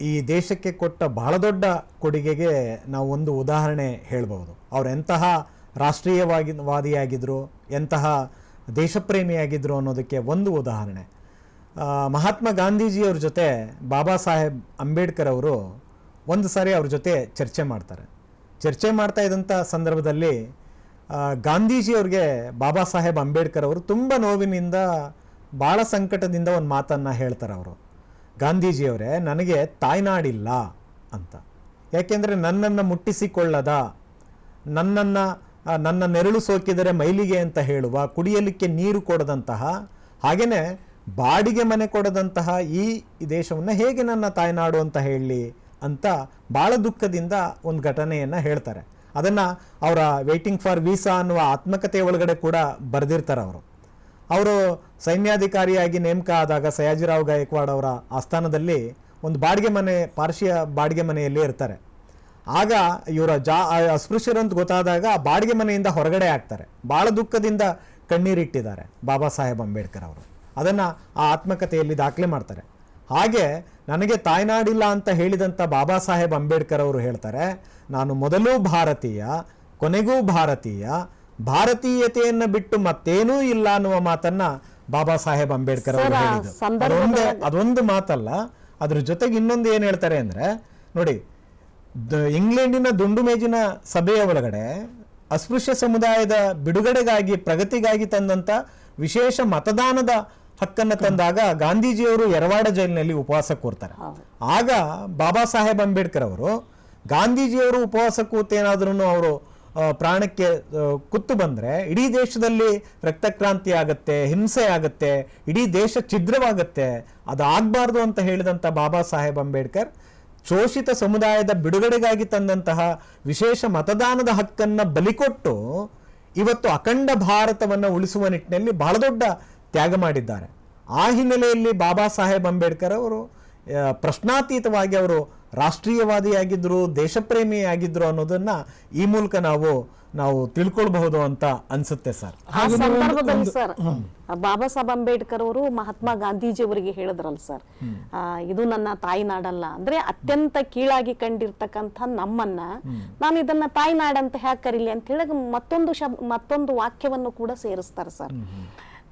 Speaker 1: ಈ ದೇಶಕ್ಕೆ ಕೊಟ್ಟ ಬಹಳ ದೊಡ್ಡ ಕೊಡುಗೆಗೆ ನಾವು ಒಂದು ಉದಾಹರಣೆ ಹೇಳಬಹುದು. ಅವ್ರು ಎಂತಹ ರಾಷ್ಟ್ರೀಯವಾಗಿ ವಾದಿಯಾಗಿದ್ದರು ಎಂತಹ ದೇಶಪ್ರೇಮಿಯಾಗಿದ್ರು ಅನ್ನೋದಕ್ಕೆ ಒಂದು ಉದಾಹರಣೆ. ಮಹಾತ್ಮ ಗಾಂಧೀಜಿಯವ್ರ ಜೊತೆ ಬಾಬಾ ಸಾಹೇಬ್ ಅಂಬೇಡ್ಕರ್ ಅವರು ಒಂದು ಸಾರಿ ಅವ್ರ ಜೊತೆ ಚರ್ಚೆ ಮಾಡ್ತಾರೆ. ಚರ್ಚೆ ಮಾಡ್ತಾ ಇದ್ದಂಥ ಸಂದರ್ಭದಲ್ಲಿ ಗಾಂಧೀಜಿಯವ್ರಿಗೆ ಬಾಬಾ ಸಾಹೇಬ್ ಅಂಬೇಡ್ಕರ್ ಅವರು ತುಂಬ ನೋವಿನಿಂದ ಭಾಳ ಸಂಕಟದಿಂದ ಒಂದು ಮಾತನ್ನು ಹೇಳ್ತಾರೆ ಅವರು. ಗಾಂಧೀಜಿಯವರೇ, ನನಗೆ ತಾಯ್ನಾಡಿಲ್ಲ ಅಂತ. ಯಾಕೆಂದರೆ ನನ್ನನ್ನು ಮುಟ್ಟಿಸಿಕೊಳ್ಳದ, ನನ್ನನ್ನು ನನ್ನ ನೆರಳು ಸೋಕಿದರೆ ಮೈಲಿಗೆ ಅಂತ ಹೇಳುವ, ಕುಡಿಯಲಿಕ್ಕೆ ನೀರು ಕೊಡದಂತಹ ಹಾಗೆಯೇ ಬಾಡಿಗೆ ಮನೆ ಕೊಡದಂತಹ ಈ ದೇಶವನ್ನು ಹೇಗೆ ನನ್ನ ತಾಯ್ನಾಡು ಅಂತ ಹೇಳಲಿ ಅಂತ ಭಾಳ ದುಃಖದಿಂದ ಒಂದು ಘಟನೆಯನ್ನು ಹೇಳ್ತಾರೆ. ಅದನ್ನು ಅವರ ವೇಟಿಂಗ್ ಫಾರ್ ವೀಸಾ ಅನ್ನುವ ಆತ್ಮಕತೆ ಒಳಗಡೆ ಕೂಡ ಬರೆದಿರ್ತಾರೆ ಅವರು. ಅವರು ಸೈನ್ಯಾಧಿಕಾರಿಯಾಗಿ ನೇಮಕ ಆದಾಗ ಸಯಾಜಿರಾವ್ ಗಾಯಕ್ವಾಡ್ ಅವರ ಆಸ್ಥಾನದಲ್ಲಿ ಒಂದು ಬಾಡಿಗೆ ಮನೆ ಪಾರ್ಶಿಯ ಬಾಡಿಗೆ ಮನೆಯಲ್ಲಿ ಇರ್ತಾರೆ. ಆಗ ಇವರ ಜಾ ಅಸ್ಪೃಶ್ಯರಂತ ಗೊತ್ತಾದಾಗ ಬಾಡಿಗೆ ಮನೆಯಿಂದ ಹೊರಗಡೆ ಆಗ್ತಾರೆ. ಭಾಳ ದುಃಖದಿಂದ ಕಣ್ಣೀರಿಟ್ಟಿದ್ದಾರೆ ಬಾಬಾ ಸಾಹೇಬ್ ಅಂಬೇಡ್ಕರ್ ಅವರು. ಅದನ್ನು ಆ ಆತ್ಮಕಥೆಯಲ್ಲಿ ದಾಖಲೆ ಮಾಡ್ತಾರೆ. ಹಾಗೆ ನನಗೆ ತಾಯ್ನಾಡಿಲ್ಲ ಅಂತ ಹೇಳಿದಂಥ ಬಾಬಾ ಸಾಹೇಬ್ ಅಂಬೇಡ್ಕರ್ ಅವರು ಹೇಳ್ತಾರೆ, ನಾನು ಮೊದಲು ಭಾರತೀಯ, ಕೊನೆಗೂ ಭಾರತೀಯ, ಭಾರತೀಯತೆಯನ್ನು ಬಿಟ್ಟು ಮತ್ತೇನೂ ಇಲ್ಲ ಅನ್ನುವ ಮಾತನ್ನ ಬಾಬಾ ಸಾಹೇಬ್ ಅಂಬೇಡ್ಕರ್ ಅವರು ಹೇಳಿದ್ದು. ಅದೊಂದು ಅದೊಂದೇ ಮಾತಲ್ಲ ಅದ್ರ ಜೊತೆಗೆ ಇನ್ನೊಂದು ಏನು ಹೇಳ್ತಾರೆ ಅಂದ್ರೆ ನೋಡಿ ಇಂಗ್ಲೆಂಡಿನ ದುಂಡು ಮೇಜಿನ ಸಭೆಯ ಒಳಗಡೆ ಅಸ್ಪೃಶ್ಯ ಸಮುದಾಯದ ಬಿಡುಗಡೆಗಾಗಿ ಪ್ರಗತಿಗಾಗಿ ತಂದಂತ ವಿಶೇಷ ಮತದಾನದ ಹಕ್ಕನ್ನು ತಂದಾಗ ಗಾಂಧೀಜಿಯವರು ಯರವಾಡ ಜೈಲಿನಲ್ಲಿ ಉಪವಾಸ ಕೂರ್ತಾರೆ. ಆಗ ಬಾಬಾ ಸಾಹೇಬ್ ಅಂಬೇಡ್ಕರ್ ಅವರು ಗಾಂಧೀಜಿಯವರು ಉಪವಾಸ ಕೂತೇನಾದ್ರೂ ಅವರು ಪ್ರಾಣಕ್ಕೆ ಕುತ್ತು ಬಂದರೆ ಇಡೀ ದೇಶದಲ್ಲಿ ರಕ್ತಕ್ರಾಂತಿ ಆಗತ್ತೆ ಹಿಂಸೆ ಆಗತ್ತೆ, ಇಡೀ ದೇಶ ಛಿದ್ರವಾಗತ್ತೆ ಅದಾಗಬಾರ್ದು ಅಂತ ಹೇಳಿದಂಥ ಬಾಬಾ ಸಾಹೇಬ್ ಅಂಬೇಡ್ಕರ್ ಶೋಷಿತ ಸಮುದಾಯದ ಬಿಡುಗಡೆಗಾಗಿ ತಂದಂತಹ ವಿಶೇಷ ಮತದಾನದ ಹಕ್ಕನ್ನು ಬಲಿಕೊಟ್ಟು ಇವತ್ತು ಅಖಂಡ ಭಾರತವನ್ನು ಉಳಿಸುವ ನಿಟ್ಟಿನಲ್ಲಿ ಬಹಳ ದೊಡ್ಡ ತ್ಯಾಗ ಮಾಡಿದ್ದಾರೆ. ಆ ಹಿನ್ನೆಲೆಯಲ್ಲಿ ಬಾಬಾ ಸಾಹೇಬ್ ಅಂಬೇಡ್ಕರ್ ಅವರು ಪ್ರಶ್ನಾತೀತವಾಗಿ ಅವರು ರಾಷ್ಟ್ರೀಯವಾದಿಯಾಗಿದ್ರು ದೇಶಪ್ರೇಮಿಯಾಗಿದ್ದರು ಅನ್ನೋದನ್ನ ಈ ಮೂಲಕ ನಾವು ನಾವು ತಿಳ್ಕೊಳ್ಬಹುದು ಅಂತ ಅನ್ಸುತ್ತೆ ಸರ್.
Speaker 3: ಆ ಸಂದರ್ಭದಲ್ಲಿ ಸರ್ ಬಾಬಾ ಸಾಹೇಬ್ ಅಂಬೇಡ್ಕರ್ ಅವರು ಮಹಾತ್ಮ ಗಾಂಧೀಜಿ ಅವರಿಗೆ ಹೇಳಿದ್ರಲ್ಲ ಸರ್ ಆ, ಇದು ನನ್ನ ತಾಯಿ ನಾಡಲ್ಲ ಅಂದ್ರೆ ಅತ್ಯಂತ ಕೀಳಾಗಿ ಕಂಡಿರ್ತಕ್ಕಂಥ ನಮ್ಮನ್ನ ನಾನು ಇದನ್ನ ತಾಯಿ ನಾಡಂತ ಹ್ಯಾಕ್ ಕರೀಲಿ ಅಂತ ಹೇಳಿ ಮತ್ತೊಂದು ಶಬ್ ಮತ್ತೊಂದು ವಾಕ್ಯವನ್ನು ಕೂಡ ಸೇರಿಸ್ತಾರೆ ಸರ್.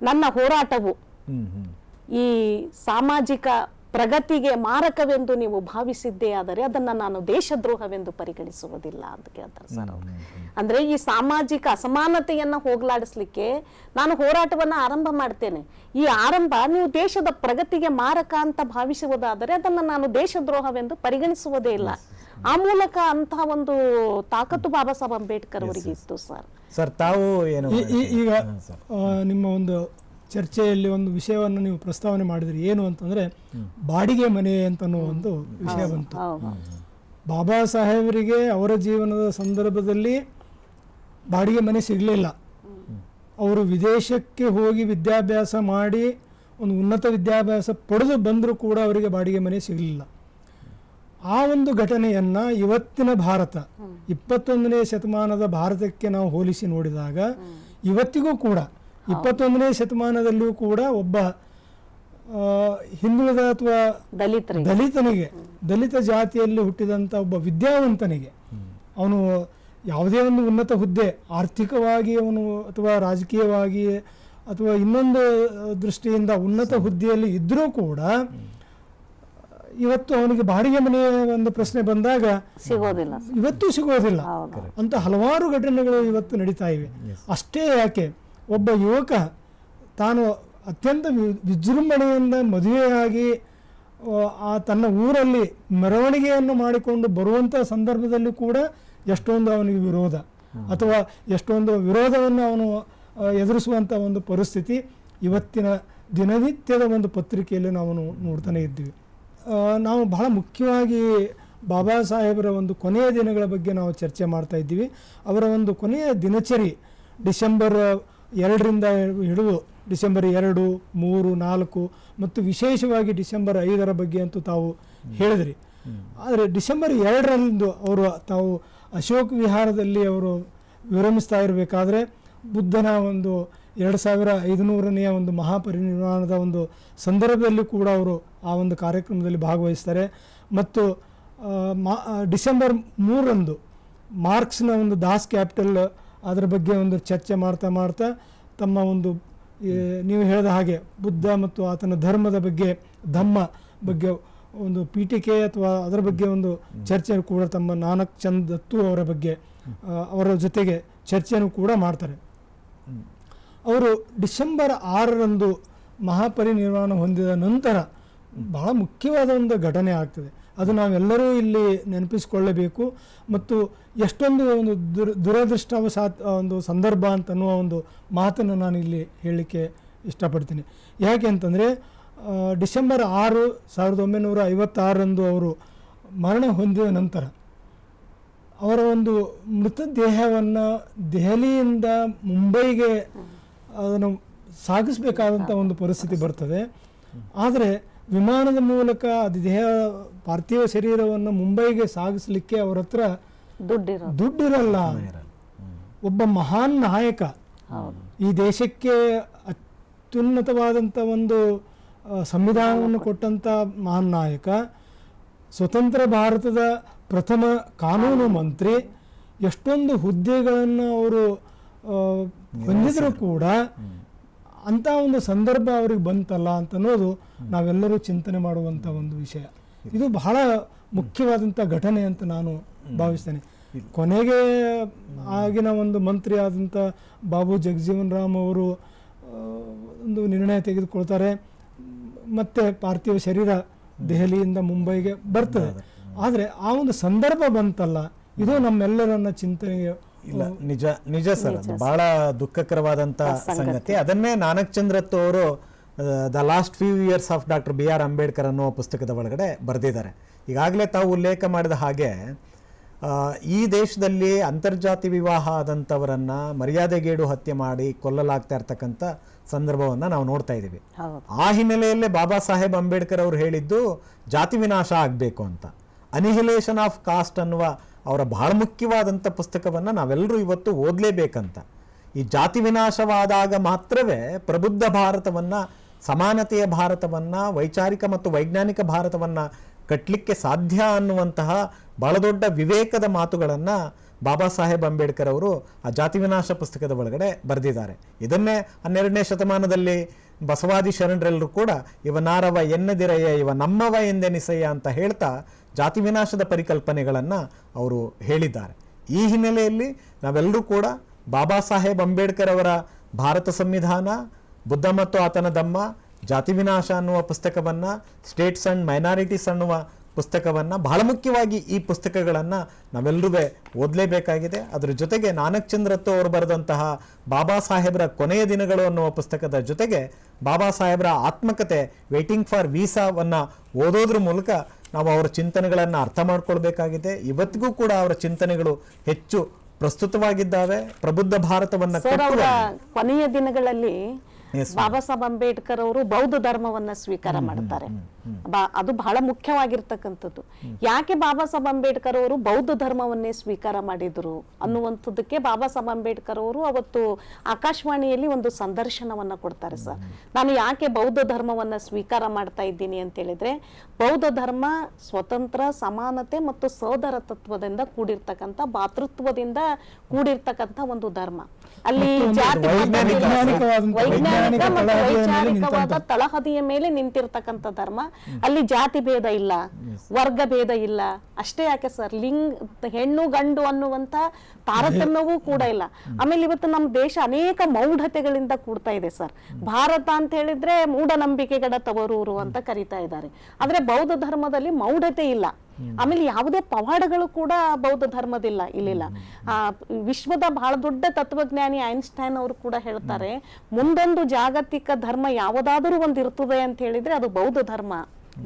Speaker 3: ನನ್ನ ಹೋರಾಟವು ಈ ಸಾಮಾಜಿಕ ಪ್ರಗತಿಗೆ ಮಾರಕವೆಂದು ನೀವು ಭಾವಿಸಿದ್ದೇ ಆದರೆ ಅದನ್ನ ನಾನು ದೇಶದ್ರೋಹವೆಂದು ಪರಿಗಣಿಸುವುದಿಲ್ಲ ಅಂತ ಕೇಳ್ತಾರೆ ಸರ್ ಅವರು. ಅಂದ್ರೆ ಈ ಸಾಮಾಜಿಕ ಅಸಮಾನತೆಯನ್ನ ಹೋಗ್ಲಾಡಿಸ್ಲಿಕ್ಕೆ ನಾನು ಹೋರಾಟವನ್ನ ಆರಂಭ ಮಾಡ್ತೇನೆ. ಈ ಆರಂಭ ನೀವು ದೇಶದ ಪ್ರಗತಿಗೆ ಮಾರಕ ಅಂತ ಭಾವಿಸುವುದಾದರೆ ಅದನ್ನ ನಾನು ದೇಶದ್ರೋಹವೆಂದು ಪರಿಗಣಿಸುವುದೇ ಇಲ್ಲ. ಆ ಮೂಲಕ ಅಂತಹ ಒಂದು ತಾಕತ್ತು ಬಾಬಾ ಸಾಹೇಬ್ ಅಂಬೇಡ್ಕರ್ ಅವರಿಗೆ ಇತ್ತು ಸರ್.
Speaker 1: ಸರ್ ತಾವು ಏನು
Speaker 2: ಈಗ ನಿಮ್ಮ ಒಂದು ಚರ್ಚೆಯಲ್ಲಿ ಒಂದು ವಿಷಯವನ್ನು ನೀವು ಪ್ರಸ್ತಾವನೆ ಮಾಡಿದ್ರಿ. ಏನು ಅಂತಂದ್ರೆ ಬಾಡಿಗೆ ಮನೆ ಅಂತನೋ ಒಂದು ವಿಷಯ ಬಂತು. ಬಾಬಾ ಸಾಹೇಬರಿಗೆ ಅವರ ಜೀವನದ ಸಂದರ್ಭದಲ್ಲಿ ಬಾಡಿಗೆ ಮನೆ ಸಿಗಲಿಲ್ಲ. ಅವರು ವಿದೇಶಕ್ಕೆ ಹೋಗಿ ವಿದ್ಯಾಭ್ಯಾಸ ಮಾಡಿ ಒಂದು ಉನ್ನತ ವಿದ್ಯಾಭ್ಯಾಸ ಪಡೆದು ಬಂದರೂ ಕೂಡ ಅವರಿಗೆ ಬಾಡಿಗೆ ಮನೆ ಸಿಗಲಿಲ್ಲ. ಆ ಒಂದು ಘಟನೆಯನ್ನ ಇವತ್ತಿನ ಭಾರತ ಇಪ್ಪತ್ತೊಂದನೇ ಶತಮಾನದ ಭಾರತಕ್ಕೆ ನಾವು ಹೋಲಿಸಿ ನೋಡಿದಾಗ ಇವತ್ತಿಗೂ ಕೂಡ ಇಪ್ಪತ್ತೊಂದನೇ ಶತಮಾನದಲ್ಲಿಯೂ ಕೂಡ ಒಬ್ಬ ಹಿಂದುಳಿದ ಅಥವಾ
Speaker 3: ದಲಿತರಿಗೆ.
Speaker 2: ದಲಿತನಿಗೆ ದಲಿತ ಜಾತಿಯಲ್ಲಿ ಹುಟ್ಟಿದಂಥ ಒಬ್ಬ ವಿದ್ಯಾವಂತನಿಗೆ ಅವನು ಯಾವುದೇ ಒಂದು ಉನ್ನತ ಹುದ್ದೆ ಆರ್ಥಿಕವಾಗಿ ಅವನು ಅಥವಾ ರಾಜಕೀಯವಾಗಿ ಅಥವಾ ಇನ್ನೊಂದು ದೃಷ್ಟಿಯಿಂದ ಉನ್ನತ ಹುದ್ದೆಯಲ್ಲಿ ಇದ್ದರೂ ಕೂಡ ಇವತ್ತು ಅವನಿಗೆ ಬಾಡಿಗೆ ಮನೆಯ ಒಂದು ಪ್ರಶ್ನೆ ಬಂದಾಗ
Speaker 3: ಸಿಗೋದಿಲ್ಲ.
Speaker 2: ಇವತ್ತು ಸಿಗೋದಿಲ್ಲ. ಅಂತ ಹಲವಾರು ಘಟನೆಗಳು ಇವತ್ತು ನಡೀತಾ ಇವೆ. ಅಷ್ಟೇ ಯಾಕೆ? ಒಬ್ಬ ಯುವಕ ತಾನು ಅತ್ಯಂತ ವಿಜೃಂಭಣೆಯಿಂದ ಮದುವೆಯಾಗಿ ಆ, ತನ್ನ ಊರಲ್ಲಿ ಮೆರವಣಿಗೆಯನ್ನು ಮಾಡಿಕೊಂಡು ಬರುವಂಥ ಸಂದರ್ಭದಲ್ಲಿ ಕೂಡ ಎಷ್ಟೊಂದು ಅವನಿಗೆ ವಿರೋಧ. ಅಥವಾ ಎಷ್ಟೊಂದು ವಿರೋಧವನ್ನು ಅವನು ಎದುರಿಸುವಂಥ ಒಂದು ಪರಿಸ್ಥಿತಿ ಇವತ್ತಿನ ದಿನನಿತ್ಯದ ಒಂದು ಪತ್ರಿಕೆಯಲ್ಲಿ ನಾವು ನೋಡ್ತಾನೆ ಇದ್ದೀವಿ. ನಾವು ಬಹಳ ಮುಖ್ಯವಾಗಿ ಬಾಬಾ ಸಾಹೇಬರ ಒಂದು ಕೊನೆಯ ದಿನಗಳ ಬಗ್ಗೆ ನಾವು ಚರ್ಚೆ ಮಾಡ್ತಾ ಇದ್ದೀವಿ. ಅವರ ಒಂದು ಕೊನೆಯ ದಿನಚರಿ ಡಿಸೆಂಬರ್ ಎರಡರಿಂದ ಹಿಡಿದು ಡಿಸೆಂಬರ್ ಎರಡು ಮೂರು ನಾಲ್ಕು ಮತ್ತು ವಿಶೇಷವಾಗಿ ಡಿಸೆಂಬರ್ ಐದರ ಬಗ್ಗೆ ಅಂತೂ ತಾವು ಹೇಳಿದ್ರಿ. ಆದರೆ ಡಿಸೆಂಬರ್ ಎರಡರಂದು ಅವರು ತಾವು ಅಶೋಕ್ ವಿಹಾರದಲ್ಲಿ ಅವರು ವಿರಮಿಸ್ತಾ ಇರಬೇಕಾದ್ರೆ ಬುದ್ಧನ ಒಂದು ಎರಡು ಸಾವಿರ ಐದುನೂರನೆಯ ಒಂದು ಮಹಾಪರಿನಿರ್ವಾಣದ ಒಂದು ಸಂದರ್ಭದಲ್ಲಿ ಕೂಡ ಅವರು ಆ ಒಂದು ಕಾರ್ಯಕ್ರಮದಲ್ಲಿ ಭಾಗವಹಿಸ್ತಾರೆ. ಮತ್ತು ಮಾ ಡಿಸೆಂಬರ್ ಮೂರರಂದು ಮಾರ್ಕ್ಸ್ನ ಒಂದು ದಾಸ್ ಕ್ಯಾಪಿಟಲ್ ಅದರ ಬಗ್ಗೆ ಒಂದು ಚರ್ಚೆ ಮಾಡ್ತಾ ಮಾಡ್ತಾ ತಮ್ಮ ಒಂದು ನೀವು ಹೇಳಿದ ಹಾಗೆ ಬುದ್ಧ ಮತ್ತು ಆತನ ಧರ್ಮದ ಬಗ್ಗೆ ಧಮ್ಮ ಬಗ್ಗೆ ಒಂದು ಪೀಠಿಕೆ ಅಥವಾ ಅದರ ಬಗ್ಗೆ ಒಂದು ಚರ್ಚೆ ಕೂಡ ತಮ್ಮ ನಾನಕ್ ಚಂದ್ ದತ್ತು ಅವರ ಬಗ್ಗೆ ಅವರ ಜೊತೆಗೆ ಚರ್ಚೆಯನ್ನು ಕೂಡ ಮಾಡ್ತಾರೆ. ಅವರು ಡಿಸೆಂಬರ್ ಆರರಂದು ಮಹಾಪರಿನಿರ್ವಾಣ ಹೊಂದಿದ ನಂತರ ಬಹಳ ಮುಖ್ಯವಾದ ಒಂದು ಘಟನೆ ಆಗ್ತದೆ. ಅದು ನಾವೆಲ್ಲರೂ ಇಲ್ಲಿ ನೆನಪಿಸಿಕೊಳ್ಳಬೇಕು. ಮತ್ತು ಎಷ್ಟೊಂದು ಒಂದು ದುರ ದುರದೃಷ್ಟವಶಾತ್ ಒಂದು ಸಂದರ್ಭ ಅಂತನ್ನುವ ಒಂದು ಮಾತನ್ನು ನಾನು ಇಲ್ಲಿ ಹೇಳಲಿಕ್ಕೆ ಇಷ್ಟಪಡ್ತೀನಿ. ಯಾಕೆ ಅಂತಂದರೆ ಡಿಸೆಂಬರ್ ಆರು ಸಾವಿರದ ಒಂಬೈನೂರ ಐವತ್ತಾರರಂದು ಅವರು ಮರಣ ಹೊಂದಿದ ನಂತರ ಅವರ ಒಂದು ಮೃತದೇಹವನ್ನು ದೆಹಲಿಯಿಂದ ಮುಂಬೈಗೆ ಅದನ್ನು ಸಾಗಿಸಬೇಕಾದಂಥ ಒಂದು ಪರಿಸ್ಥಿತಿ ಬರ್ತದೆ. ಆದರೆ ವಿಮಾನದ ಮೂಲಕ ಅದು ದೇಹ ಪಾರ್ಥಿವ ಶರೀರವನ್ನು ಮುಂಬೈಗೆ ಸಾಗಿಸಲಿಕ್ಕೆ ಅವರ ಹತ್ರ
Speaker 3: ದುಡ್ಡಿರೋ
Speaker 2: ದುಡ್ಡಿರಲ್ಲ. ಒಬ್ಬ ಮಹಾನ್ ನಾಯಕ. ಈ ದೇಶಕ್ಕೆ ಅತ್ಯುನ್ನತವಾದಂಥ ಒಂದು ಸಂವಿಧಾನವನ್ನು ಕೊಟ್ಟಂಥ ಮಹಾನ್ ನಾಯಕ ಸ್ವತಂತ್ರ ಭಾರತದ ಪ್ರಥಮ ಕಾನೂನು ಮಂತ್ರಿ ಎಷ್ಟೊಂದು ಹುದ್ದೆಗಳನ್ನು ಅವರು ಹೊಂದಿದ್ರು ಕೂಡ ಅಂತ ಒಂದು ಸಂದರ್ಭ ಅವ್ರಿಗೆ ಬಂತಲ್ಲ ಅಂತ ಅನ್ನೋದು ನಾವೆಲ್ಲರೂ ಚಿಂತನೆ ಮಾಡುವಂಥ ಒಂದು ವಿಷಯ. ಇದು ಬಹಳ ಮುಖ್ಯವಾದಂಥ ಘಟನೆ ಅಂತ ನಾನು ಭಾವಿಸ್ತೇನೆ. ಕೊನೆಗೆ ಆಗಿನ ಒಂದು ಮಂತ್ರಿ ಆದಂಥ ಬಾಬು ಜಗಜೀವನ್ ರಾಮ್ ಅವರು ಒಂದು ನಿರ್ಣಯ ತೆಗೆದುಕೊಳ್ತಾರೆ. ಮತ್ತೆ ಪಾರ್ಥಿವ ಶರೀರ ದೆಹಲಿಯಿಂದ ಮುಂಬೈಗೆ ಬರ್ತದೆ. ಆದರೆ ಆ ಒಂದು ಸಂದರ್ಭ ಬಂತಲ್ಲ ಇದು ನಮ್ಮೆಲ್ಲರನ್ನ ಚಿಂತನೆಗೆ
Speaker 1: ಇಲ್ಲ ನಿಜ ನಿಜ ಸರ್ ಅದು ಬಹಳ ದುಃಖಕರವಾದಂತ ಸಂಗತಿ. ಅದನ್ನೇ ನಾನಕ್ ಚಂದ್ರತ್ ಅವರು the last few years of doctor B R Ambedkar ಅನ್ನೋ ಪುಸ್ತಕದ ಒಳಗಡೆ ಬರೆದಿದ್ದಾರೆ. ಈಗಾಗಲೇ ತಾವು ಉಲ್ಲೇಖ ಮಾಡಿದ ಹಾಗೆ ಈ ದೇಶದಲ್ಲಿ ಅಂತರ್ಜಾತಿ ವಿವಾಹ ಆದಂಥವರನ್ನ ಮರ್ಯಾದೆಗೇಡು ಹತ್ಯೆ ಮಾಡಿ ಕೊಲ್ಲಲಾಗ್ತಾ ಇರ್ತಕ್ಕಂಥ ಸಂದರ್ಭವನ್ನು ನಾವು ನೋಡ್ತಾ ಇದ್ದೀವಿ. ಆ ಹಿನ್ನೆಲೆಯಲ್ಲೇ ಬಾಬಾ ಸಾಹೇಬ್ ಅಂಬೇಡ್ಕರ್ ಅವರು ಹೇಳಿದ್ದು ಜಾತಿ ವಿನಾಶ ಆಗಬೇಕು ಅಂತ. ಅನಿಹಿಲೇಷನ್ ಆಫ್ ಕಾಸ್ಟ್ ಅನ್ನುವ ಅವರ ಬಹಳ ಮುಖ್ಯವಾದಂಥ ಪುಸ್ತಕವನ್ನು ನಾವೆಲ್ಲರೂ ಇವತ್ತು ಓದಲೇಬೇಕಂತ. ಈ ಜಾತಿ ವಿನಾಶವಾದಾಗ ಮಾತ್ರವೇ ಪ್ರಬುದ್ಧ ಭಾರತವನ್ನು, ಸಮಾನತೆಯ ಭಾರತವನ್ನು, ವೈಚಾರಿಕ ಮತ್ತು ವೈಜ್ಞಾನಿಕ ಭಾರತವನ್ನು ಕಟ್ಟಲಿಕ್ಕೆ ಸಾಧ್ಯ ಅನ್ನುವಂತಹ ಬಹಳ ದೊಡ್ಡ ವಿವೇಕದ ಮಾತುಗಳನ್ನು ಬಾಬಾ ಸಾಹೇಬ್ ಅಂಬೇಡ್ಕರ್ ಅವರು ಆ ಜಾತಿ ವಿನಾಶ ಪುಸ್ತಕದ ಒಳಗಡೆ ಬರೆದಿದ್ದಾರೆ. ಇದನ್ನೇ ಹನ್ನೆರಡನೇ ಶತಮಾನದಲ್ಲಿ ಬಸವಾದಿ ಶರಣರೆಲ್ಲರೂ ಕೂಡ, ಇವ ನಾರವ ಎನ್ನದಿರಯ್ಯ, ಇವ ನಮ್ಮವ ಎಂದೆನಿಸಯ್ಯ ಅಂತ ಹೇಳ್ತಾ ಜಾತಿ ವಿನಾಶದ ಪರಿಕಲ್ಪನೆಗಳನ್ನು ಅವರು ಹೇಳಿದ್ದಾರೆ. ಈ ಹಿನ್ನೆಲೆಯಲ್ಲಿ ನಾವೆಲ್ಲರೂ ಕೂಡ ಬಾಬಾ ಸಾಹೇಬ್ ಅಂಬೇಡ್ಕರ್ ಅವರ ಭಾರತ ಸಂವಿಧಾನ, ಬುದ್ಧ ಮತ್ತು ಆತನ ದಮ್ಮ, ಜಾತಿ ವಿನಾಶ ಅನ್ನುವ ಪುಸ್ತಕವನ್ನು ಸ್ಟೇಟ್ಸ್ ಅಂಡ್ ಮೈನಾರಿಟೀಸ್ ಅನ್ನುವ ಪುಸ್ತಕವನ್ನು ಬಹಳ ಮುಖ್ಯವಾಗಿ ಈ ಪುಸ್ತಕಗಳನ್ನು ನಾವೆಲ್ಲರೂ ಓದಲೇಬೇಕಾಗಿದೆ. ಅದರ ಜೊತೆಗೆ ನಾನಕ್ ಚಂದ್ರತ್ತು ಅವರು ಬರೆದಂತಹ ಬಾಬಾ ಸಾಹೇಬ್ರ ಕೊನೆಯ ದಿನಗಳು ಅನ್ನುವ ಪುಸ್ತಕದ ಜೊತೆಗೆ ಬಾಬಾ ಸಾಹೇಬ್ರ ಆತ್ಮಕತೆ ವೇಟಿಂಗ್ ಫಾರ್ ವೀಸಾವನ್ನು ಓದೋದ್ರ ಮೂಲಕ ನಾವು ಅವರ ಚಿಂತನೆಗಳನ್ನು ಅರ್ಥ ಮಾಡ್ಕೊಳ್ಬೇಕಾಗಿದೆ. ಇವತ್ತಿಗೂ ಕೂಡ ಅವರ ಚಿಂತನೆಗಳು ಹೆಚ್ಚು ಪ್ರಸ್ತುತವಾಗಿದ್ದಾವೆ. ಪ್ರಬುದ್ಧ ಭಾರತವನ್ನು
Speaker 3: ಕೊನೆಯ ದಿನಗಳಲ್ಲಿ ಬಾಬಾ ಸಾಹೇಬ್ ಅಂಬೇಡ್ಕರ್ ಅವರು ಬೌದ್ಧ ಧರ್ಮವನ್ನ ಸ್ವೀಕಾರ ಮಾಡ್ತಾರೆ. ಅದು ಬಹಳ ಮುಖ್ಯವಾಗಿರ್ತಕ್ಕಂಥದ್ದು. ಯಾಕೆ ಬಾಬಾ ಸಾಹೇಬ್ ಅಂಬೇಡ್ಕರ್ ಅವರು ಬೌದ್ಧ ಧರ್ಮವನ್ನೇ ಸ್ವೀಕಾರ ಮಾಡಿದ್ರು ಅನ್ನುವಂಥದ್ದಕ್ಕೆ ಬಾಬಾ ಸಾಹೇಬ್ ಅಂಬೇಡ್ಕರ್ ಅವರು ಅವತ್ತು ಆಕಾಶವಾಣಿಯಲ್ಲಿ ಒಂದು ಸಂದರ್ಶನವನ್ನ ಕೊಡ್ತಾರೆ ಸರ್. ನಾನು ಯಾಕೆ ಬೌದ್ಧ ಧರ್ಮವನ್ನ ಸ್ವೀಕಾರ ಮಾಡ್ತಾ ಇದ್ದೀನಿ ಅಂತ ಹೇಳಿದ್ರೆ ಬೌದ್ಧ ಧರ್ಮ ಸ್ವತಂತ್ರ ಸಮಾನತೆ ಮತ್ತು ಸೋದರ ತತ್ವದಿಂದ ಕೂಡಿರ್ತಕ್ಕಂಥ ಭಾತೃತ್ವದಿಂದ ಕೂಡಿರ್ತಕ್ಕಂಥ ಒಂದು ಧರ್ಮ. ಅಲ್ಲಿ ಜಾತಿ
Speaker 2: ವೈಜ್ಞಾನಿಕ-
Speaker 3: ಮತ್ತು
Speaker 2: ತಳಹದಿಯ ಮೇಲೆ
Speaker 3: ವೈಚಾರಿಕವಾದ ತಳಹದಿಯ ಮೇಲೆ ನಿಂತಿರ್ತಕ್ಕಂಥ ಧರ್ಮ. ಅಲ್ಲಿ ಜಾತಿ ಭೇದ ಇಲ್ಲ ವರ್ಗ ಭೇದ ಇಲ್ಲ. ಅಷ್ಟೇ ಯಾಕೆ ಸರ್? ಲಿಂಗ್ ಹೆಣ್ಣು ಗಂಡು ಅನ್ನುವಂತ ತಾರತಮ್ಯವೂ ಕೂಡ ಇಲ್ಲ. ಆಮೇಲೆ ಇವತ್ತು ನಮ್ಮ ದೇಶ ಅನೇಕ ಮೌಢತೆಗಳಿಂದ ಕೂಡ್ತಾ ಇದೆ ಸರ್. ಭಾರತ ಅಂತ ಹೇಳಿದ್ರೆ ಮೂಢನಂಬಿಕೆಗಳ ತವರೂರು ಅಂತ ಕರೀತಾ ಇದ್ದಾರೆ. ಆದ್ರೆ ಬೌದ್ಧ ಧರ್ಮದಲ್ಲಿ ಮೌಢತೆ ಇಲ್ಲ. ಆಮೇಲೆ ಯಾವುದೇ ಪವಾಡಗಳು ಕೂಡ ಬೌದ್ಧ ಧರ್ಮದಿಲ್ಲ ಇಲ್ಲಿಲ್ಲ. ಆ ವಿಶ್ವದ ಬಹಳ ದೊಡ್ಡ ತತ್ವಜ್ಞಾನಿ ಐನ್ಸ್ಟೈನ್ ಅವರು ಕೂಡ ಹೇಳ್ತಾರೆ ಮುಂದೊಂದು ಜಾಗತಿಕ ಧರ್ಮ ಯಾವುದಾದರೂ ಒಂದು ಇರ್ತದೆ ಅಂತ ಹೇಳಿದ್ರೆ ಅದು ಬೌದ್ಧ ಧರ್ಮ.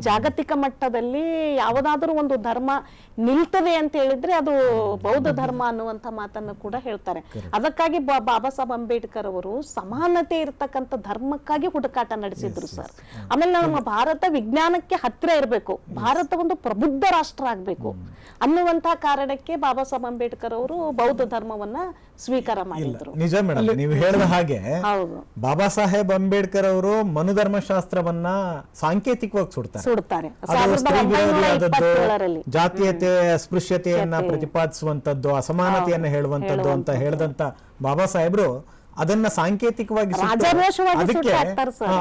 Speaker 3: ಜಾಗತಿಕ ಮಟ್ಟದಲ್ಲಿ ಯಾವುದಾದರೂ ಒಂದು ಧರ್ಮ ನಿಲ್ತದೆ ಅಂತ ಹೇಳಿದ್ರೆ ಅದು ಬೌದ್ಧ ಧರ್ಮ ಅನ್ನುವಂತ ಮಾತನ್ನು ಕೂಡ ಹೇಳ್ತಾರೆ. ಅದಕ್ಕಾಗಿ ಬಾ- ಬಾಬಾ ಸಾಹೇಬ್ ಅಂಬೇಡ್ಕರ್ ಅವರು ಸಮಾನತೆ ಇರತಕ್ಕಂಥ ಧರ್ಮಕ್ಕಾಗಿ ಹುಡುಕಾಟ ನಡೆಸಿದ್ರು ಸರ್. ಆಮೇಲೆ ನಮ್ಮ ಭಾರತ ವಿಜ್ಞಾನಕ್ಕೆ ಹತ್ತಿರ ಇರಬೇಕು. ಭಾರತ ಒಂದು ಪ್ರಬುದ್ಧ ರಾಷ್ಟ್ರ ಆಗಬೇಕು. ಅನ್ನುವಂತಹ ಕಾರಣಕ್ಕೆ ಬಾಬಾ ಸಾಹೇಬ್ ಅಂಬೇಡ್ಕರ್ ಅವರು ಬೌದ್ಧ ಧರ್ಮವನ್ನ ಸ್ವೀಕಾರ ಮಾಡಿದ್ರು.
Speaker 1: ನಿಜ ಮೇಡಮ್ ನೀವು ಹೇಳಿದ ಹಾಗೆ
Speaker 3: ಹೌದು.
Speaker 1: ಬಾಬಾ ಸಾಹೇಬ್ ಅಂಬೇಡ್ಕರ್ ಅವರು ಮನುಧರ್ಮಶಾಸ್ತ್ರವನ್ನ ಸಾಂಕೇತಿಕವಾಗಿ ಸುಡ್ತಾರೆ.
Speaker 3: ಸುಡ್ತಾರೆ.
Speaker 1: ಜಾತೀಯತೆ ಅಸ್ಪೃಶ್ಯತೆಯನ್ನ ಪ್ರತಿಪಾದಿಸುವಂತದ್ದು ಅಸಮಾನತೆಯನ್ನ ಹೇಳುವಂತದ್ದು ಅಂತ ಹೇಳಿದಂತ ಬಾಬಾ ಸಾಹೇಬ್ರು ಅದನ್ನ ಸಾಂಕೇತಿಕವಾಗಿ ಅದಕ್ಕೆ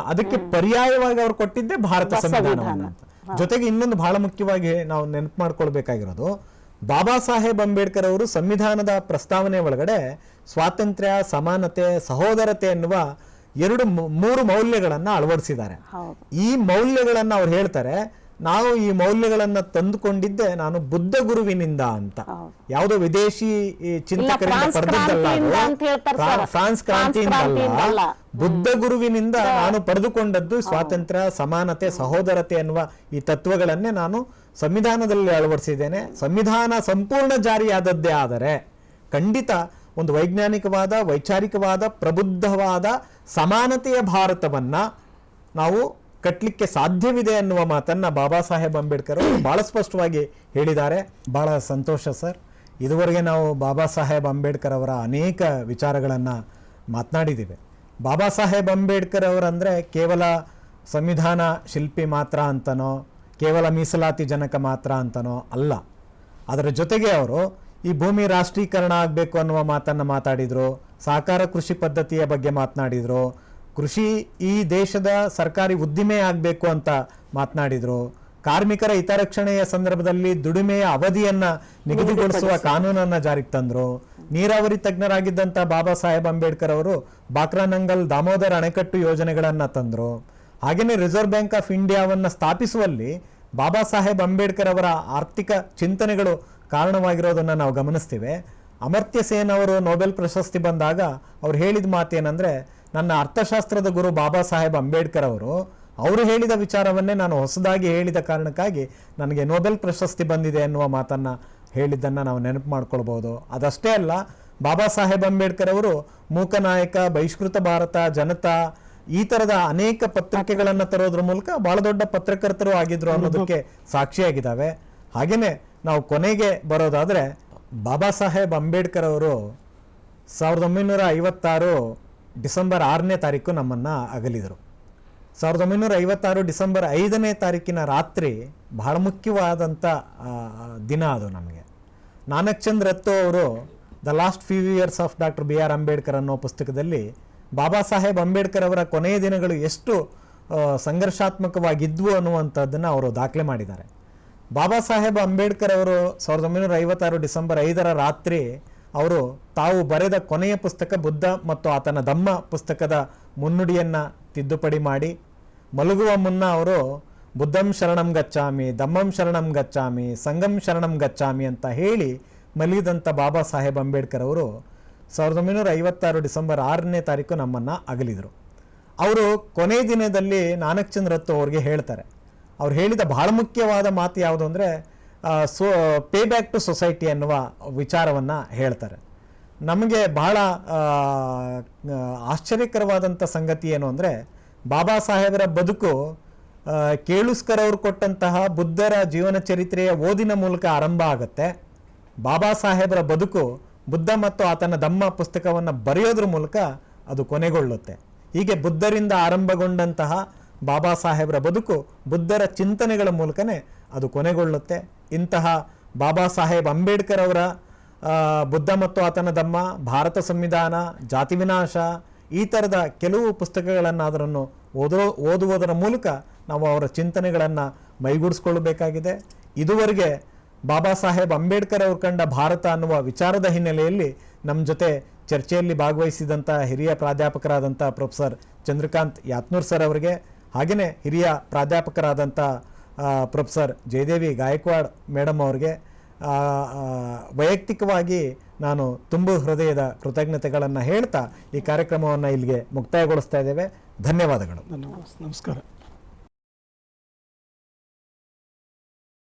Speaker 1: ಅದಕ್ಕೆ ಪರ್ಯಾಯವಾಗಿ ಅವ್ರು ಕೊಟ್ಟಿದ್ದೆ ಭಾರತ ಸಂವಿಧಾನವನ್ನ ಜೊತೆಗೆ ಇನ್ನೊಂದು ಬಹಳ ಮುಖ್ಯವಾಗಿ ನಾವು ನೆನಪು ಮಾಡ್ಕೊಳ್ಬೇಕಾಗಿರೋದು ಬಾಬಾ ಸಾಹೇಬ್ ಅಂಬೇಡ್ಕರ್ ಅವರು ಸಂವಿಧಾನದ ಪ್ರಸ್ತಾವನೆ ಒಳಗಡೆ ಸ್ವಾತಂತ್ರ್ಯ ಸಮಾನತೆ ಸಹೋದರತೆ ಎನ್ನುವ ಎರಡು ಮೂರು ಮೌಲ್ಯಗಳನ್ನ ಅಳವಡಿಸಿದ್ದಾರೆ. ಈ ಮೌಲ್ಯಗಳನ್ನ ಅವ್ರು ಹೇಳ್ತಾರೆ ನಾವು ಈ ಮೌಲ್ಯಗಳನ್ನ ತಂದುಕೊಂಡಿದ್ದೆ ನಾನು ಬುದ್ಧ ಗುರುವಿನಿಂದ ಅಂತ. ಯಾವುದೋ ವಿದೇಶಿ ಚಿಂತಕರಿಂದ
Speaker 3: ಫ್ರಾನ್ಸ್
Speaker 1: ಪಡೆದದ್ದಲ್ಲ ಫ್ರಾನ್ಸ್ ಕ್ರಾಂತಿಯಿಂದ ಅಲ್ಲ. ಬುದ್ಧ ಗುರುವಿನಿಂದ ನಾನು ಪಡೆದುಕೊಂಡದ್ದು ಸ್ವಾತಂತ್ರ್ಯ ಸಮಾನತೆ ಸಹೋದರತೆ ಎನ್ನುವ ಈ ತತ್ವಗಳನ್ನೇ ನಾನು ಸಂವಿಧಾನದಲ್ಲಿ ಅಳವಡಿಸಿದ್ದೇನೆ. ಸಂವಿಧಾನ ಸಂಪೂರ್ಣ ಜಾರಿಯಾದದ್ದೇ ಆದರೆ ಖಂಡಿತ ಒಂದು ವೈಜ್ಞಾನಿಕವಾದ, ವೈಚಾರಿಕವಾದ, ಪ್ರಬುದ್ಧವಾದ, ಸಮಾನತೆಯ ಭಾರತವನ್ನು ನಾವು ಕಟ್ಟಲಿಕ್ಕೆ ಸಾಧ್ಯವಿದೆ ಅನ್ನುವ ಮಾತನ್ನು ಬಾಬಾ ಸಾಹೇಬ್ ಅಂಬೇಡ್ಕರ್ ಅವರು ಭಾಳ ಸ್ಪಷ್ಟವಾಗಿ ಹೇಳಿದ್ದಾರೆ. ಭಾಳ ಸಂತೋಷ ಸರ್. ಇದುವರೆಗೆ ನಾವು ಬಾಬಾ ಸಾಹೇಬ್ ಅಂಬೇಡ್ಕರ್ ಅವರ ಅನೇಕ ವಿಚಾರಗಳನ್ನು ಮಾತನಾಡಿದ್ದೀವಿ. ಬಾಬಾ ಸಾಹೇಬ್ ಅಂಬೇಡ್ಕರ್ ಅವರಂದರೆ ಕೇವಲ ಸಂವಿಧಾನ ಶಿಲ್ಪಿ ಮಾತ್ರ ಅಂತನೋ ಕೇವಲ ಮೀಸಲಾತಿ ಜನಕ ಮಾತ್ರ ಅಂತನೋ ಅಲ್ಲ. ಅದರ ಜೊತೆಗೆ ಅವರು ಈ ಭೂಮಿ ರಾಷ್ಟ್ರೀಕರಣ ಆಗಬೇಕು ಅನ್ನುವ ಮಾತನ್ನು ಮಾತಾಡಿದರು ಸಹಕಾರ ಕೃಷಿ ಪದ್ಧತಿಯ ಬಗ್ಗೆ ಮಾತನಾಡಿದರು ಕೃಷಿ ಈ ದೇಶದ ಸರ್ಕಾರಿ ಉದ್ದಿಮೆ ಆಗಬೇಕು ಅಂತ ಮಾತನಾಡಿದರು ಕಾರ್ಮಿಕರ ಹಿತರಕ್ಷಣೆಯ ಸಂದರ್ಭದಲ್ಲಿ ದುಡಿಮೆಯ ಅವಧಿಯನ್ನು ನಿಗದಿಗೊಳಿಸುವ ಕಾನೂನನ್ನ ಜಾರಿಗೆ ತಂದರು. ನೀರಾವರಿ ತಜ್ಞರಾಗಿದ್ದಂಥ ಬಾಬಾ ಸಾಹೇಬ್ ಅಂಬೇಡ್ಕರ್ ಅವರು ಬಾಕ್ರಾನಂಗಲ್ ದಾಮೋದರ್ ಅಣೆಕಟ್ಟು ಯೋಜನೆಗಳನ್ನು ತಂದರು. ಹಾಗೆಯೇ ರಿಸರ್ವ್ ಬ್ಯಾಂಕ್ ಆಫ್ ಇಂಡಿಯಾವನ್ನು ಸ್ಥಾಪಿಸುವಲ್ಲಿ ಬಾಬಾ ಸಾಹೇಬ್ ಅಂಬೇಡ್ಕರ್ ಅವರ ಆರ್ಥಿಕ ಚಿಂತನೆಗಳು ಕಾರಣವಾಗಿರೋದನ್ನು ನಾವು ಗಮನಿಸ್ತೀವಿ. ಅಮರ್ತ್ಯ ಸೇನ್ ಅವರು ನೊಬೆಲ್ ಪ್ರಶಸ್ತಿ ಬಂದಾಗ ಅವ್ರು ಹೇಳಿದ ಮಾತೇನೆಂದರೆ, ನನ್ನ ಅರ್ಥಶಾಸ್ತ್ರದ ಗುರು ಬಾಬಾ ಸಾಹೇಬ್ ಅಂಬೇಡ್ಕರ್ ಅವರು ಅವರು ಹೇಳಿದ ವಿಚಾರವನ್ನೇ ನಾನು ಹೊಸದಾಗಿ ಹೇಳಿದ ಕಾರಣಕ್ಕಾಗಿ ನನಗೆ ನೊಬೆಲ್ ಪ್ರಶಸ್ತಿ ಬಂದಿದೆ ಎನ್ನುವ ಮಾತನ್ನು ಹೇಳಿದ್ದನ್ನು ನಾವು ನೆನಪು ಮಾಡ್ಕೊಳ್ಬೋದು. ಅದಷ್ಟೇ ಅಲ್ಲ, ಬಾಬಾ ಸಾಹೇಬ್ ಅಂಬೇಡ್ಕರ್ ಅವರು ಮೂಕನಾಯಕ ಬಹಿಷ್ಕೃತ ಭಾರತ, ಜನತಾ ಈ ತರದ ಅನೇಕ ಪತ್ರಿಕೆಗಳನ್ನ ತರೋದ್ರ ಮೂಲಕ ಬಹಳ ದೊಡ್ಡ ಪತ್ರಕರ್ತರು ಆಗಿದ್ರು ಅನ್ನೋದಕ್ಕೆ ಸಾಕ್ಷಿಯಾಗಿದ್ದಾವೆ ಹಾಗೇನೆ ನಾವು ಕೊನೆಗೆ ಬರೋದಾದ್ರೆ ಬಾಬಾ ಸಾಹೇಬ್ ಅಂಬೇಡ್ಕರ್ ಅವರು ಸಾವಿರದ ಒಂಬೈನೂರ ಐವತ್ತಾರು ಡಿಸೆಂಬರ್ ಆರನೇ ತಾರೀಕು ನಮ್ಮನ್ನ ಅಗಲಿದರು. ಸಾವಿರದ ಒಂಬೈನೂರ ಐವತ್ತಾರು ಡಿಸೆಂಬರ್ ಐದನೇ ತಾರೀಕಿನ ರಾತ್ರಿ ಬಹಳ ಮುಖ್ಯವಾದಂಥ ದಿನ ಅದು ನಮಗೆ. ನಾನಕ್ ಚಂದ್ ಅವರು the last few years of doctor B R Ambedkar ಅನ್ನೋ ಪುಸ್ತಕದಲ್ಲಿ ಬಾಬಾ ಸಾಹೇಬ್ ಅಂಬೇಡ್ಕರ್ ಅವರ ಕೊನೆಯ ದಿನಗಳು ಎಷ್ಟು ಸಂಘರ್ಷಾತ್ಮಕವಾಗಿದ್ವು ಅನ್ನುವಂಥದ್ದನ್ನು ಅವರು ದಾಖಲೆ ಮಾಡಿದ್ದಾರೆ. ಬಾಬಾ ಸಾಹೇಬ್ ಅಂಬೇಡ್ಕರ್ ಅವರು ಸಾವಿರದ ಒಂಬೈನೂರ ಐವತ್ತಾರು ಡಿಸೆಂಬರ್ ಐದರ ರಾತ್ರಿ ಅವರು ತಾವು ಬರೆದ ಕೊನೆಯ ಪುಸ್ತಕ ಬುದ್ಧ ಮತ್ತು ಆತನ ದಮ್ಮ ಪುಸ್ತಕದ ಮುನ್ನುಡಿಯನ್ನು ತಿದ್ದುಪಡಿ ಮಾಡಿ, ಮಲಗುವ ಮುನ್ನ ಅವರು ಬುದ್ಧಂ ಶರಣಂ ಗಚ್ಚಾಮಿ, ದಮ್ಮಂ ಶರಣಂ ಗಚ್ಚಾಮಿ, ಸಂಗಂ ಶರಣಂ ಗಚ್ಚಾಮಿ ಅಂತ ಹೇಳಿ ಮಲಗಿದಂಥ ಬಾಬಾ ಸಾಹೇಬ್ ಅಂಬೇಡ್ಕರ್ ಅವರು ಸಾವಿರದ ಒಂಬೈನೂರ ಐವತ್ತಾರು ಡಿಸೆಂಬರ್ ಆರನೇ ತಾರೀಕು ನಮ್ಮನ್ನು ಅಗಲಿದರು. ಅವರು ಕೊನೆ ದಿನದಲ್ಲಿ ನಾನಕ್ ಚಂದ್ರತ್ತು ಅವ್ರಿಗೆ ಹೇಳ್ತಾರೆ. ಅವ್ರು ಹೇಳಿದ ಬಹಳ ಮುಖ್ಯವಾದ ಮಾತು ಯಾವುದು ಅಂದರೆ so, pay back to society ಎನ್ನುವ ವಿಚಾರವನ್ನು ಹೇಳ್ತಾರೆ. ನಮಗೆ ಬಹಳ ಆಶ್ಚರ್ಯಕರವಾದಂಥ ಸಂಗತಿ ಏನು ಅಂದರೆ, ಬಾಬಾ ಸಾಹೇಬರ ಬದುಕು ಕೇಳುಸ್ಕರ್ ಅವರು ಕೊಟ್ಟಂತಹ ಬುದ್ಧರ ಜೀವನ ಚರಿತ್ರೆಯ ಓದಿನ ಮೂಲಕ ಆರಂಭ ಆಗುತ್ತೆ. ಬಾಬಾ ಸಾಹೇಬರ ಬದುಕು ಬುದ್ಧ ಮತ್ತು ಆತನ ಧಮ್ಮ ಪುಸ್ತಕವನ್ನು ಬರೆಯೋದ್ರ ಮೂಲಕ ಅದು ಕೊನೆಗೊಳ್ಳುತ್ತೆ. ಹೀಗೆ ಬುದ್ಧರಿಂದ ಆರಂಭಗೊಂಡಂತಹ ಬಾಬಾ ಸಾಹೇಬರ ಬದುಕು ಬುದ್ಧರ ಚಿಂತನೆಗಳ ಮೂಲಕನೇ ಅದು ಕೊನೆಗೊಳ್ಳುತ್ತೆ. ಇಂತಹ ಬಾಬಾ ಸಾಹೇಬ್ ಅಂಬೇಡ್ಕರ್ ಅವರ ಬುದ್ಧ ಮತ್ತು ಆತನ ಧಮ್ಮ ಭಾರತ ಸಂವಿಧಾನ, ಜಾತಿ ವಿನಾಶ, ಈ ಥರದ ಕೆಲವು ಪುಸ್ತಕಗಳನ್ನಾದರನ್ನು ಓದೋ, ಓದುವುದರ ಮೂಲಕ ನಾವು ಅವರ ಚಿಂತನೆಗಳನ್ನು ಮೈಗೂಡಿಸ್ಕೊಳ್ಬೇಕಾಗಿದೆ. ಇದುವರೆಗೆ ಬಾಬಾ ಸಾಹೇಬ್ ಅಂಬೇಡ್ಕರ್ ಅವರು ಕಂಡ ಭಾರತ ಅನ್ನುವ ವಿಚಾರದ ಹಿನ್ನೆಲೆಯಲ್ಲಿ ನಮ್ಮ ಜೊತೆ ಚರ್ಚೆಯಲ್ಲಿ ಭಾಗವಹಿಸಿದಂಥ ಹಿರಿಯ ಪ್ರಾಧ್ಯಾಪಕರಾದಂಥ ಪ್ರೊಫೆಸರ್ ಚಂದ್ರಕಾಂತ್ ಯಾತ್ನೂರ್ ಸರ್ ಅವರಿಗೆ ಹಾಗೆಯೇ ಹಿರಿಯ ಪ್ರಾಧ್ಯಾಪಕರಾದಂಥ ಪ್ರೊಫೆಸರ್ ಜಯದೇವಿ ಗಾಯಕ್ವಾಡ್ ಮೇಡಮ್ ಅವರಿಗೆ ವೈಯಕ್ತಿಕವಾಗಿ ನಾನು ತುಂಬು ಹೃದಯದ ಕೃತಜ್ಞತೆಗಳನ್ನು ಹೇಳ್ತಾ ಈ ಕಾರ್ಯಕ್ರಮವನ್ನು ಇಲ್ಲಿಗೆ ಮುಕ್ತಾಯಗೊಳಿಸ್ತಾ ಇದ್ದೇವೆ. ಧನ್ಯವಾದಗಳು.
Speaker 2: ನಮಸ್ಕಾರ.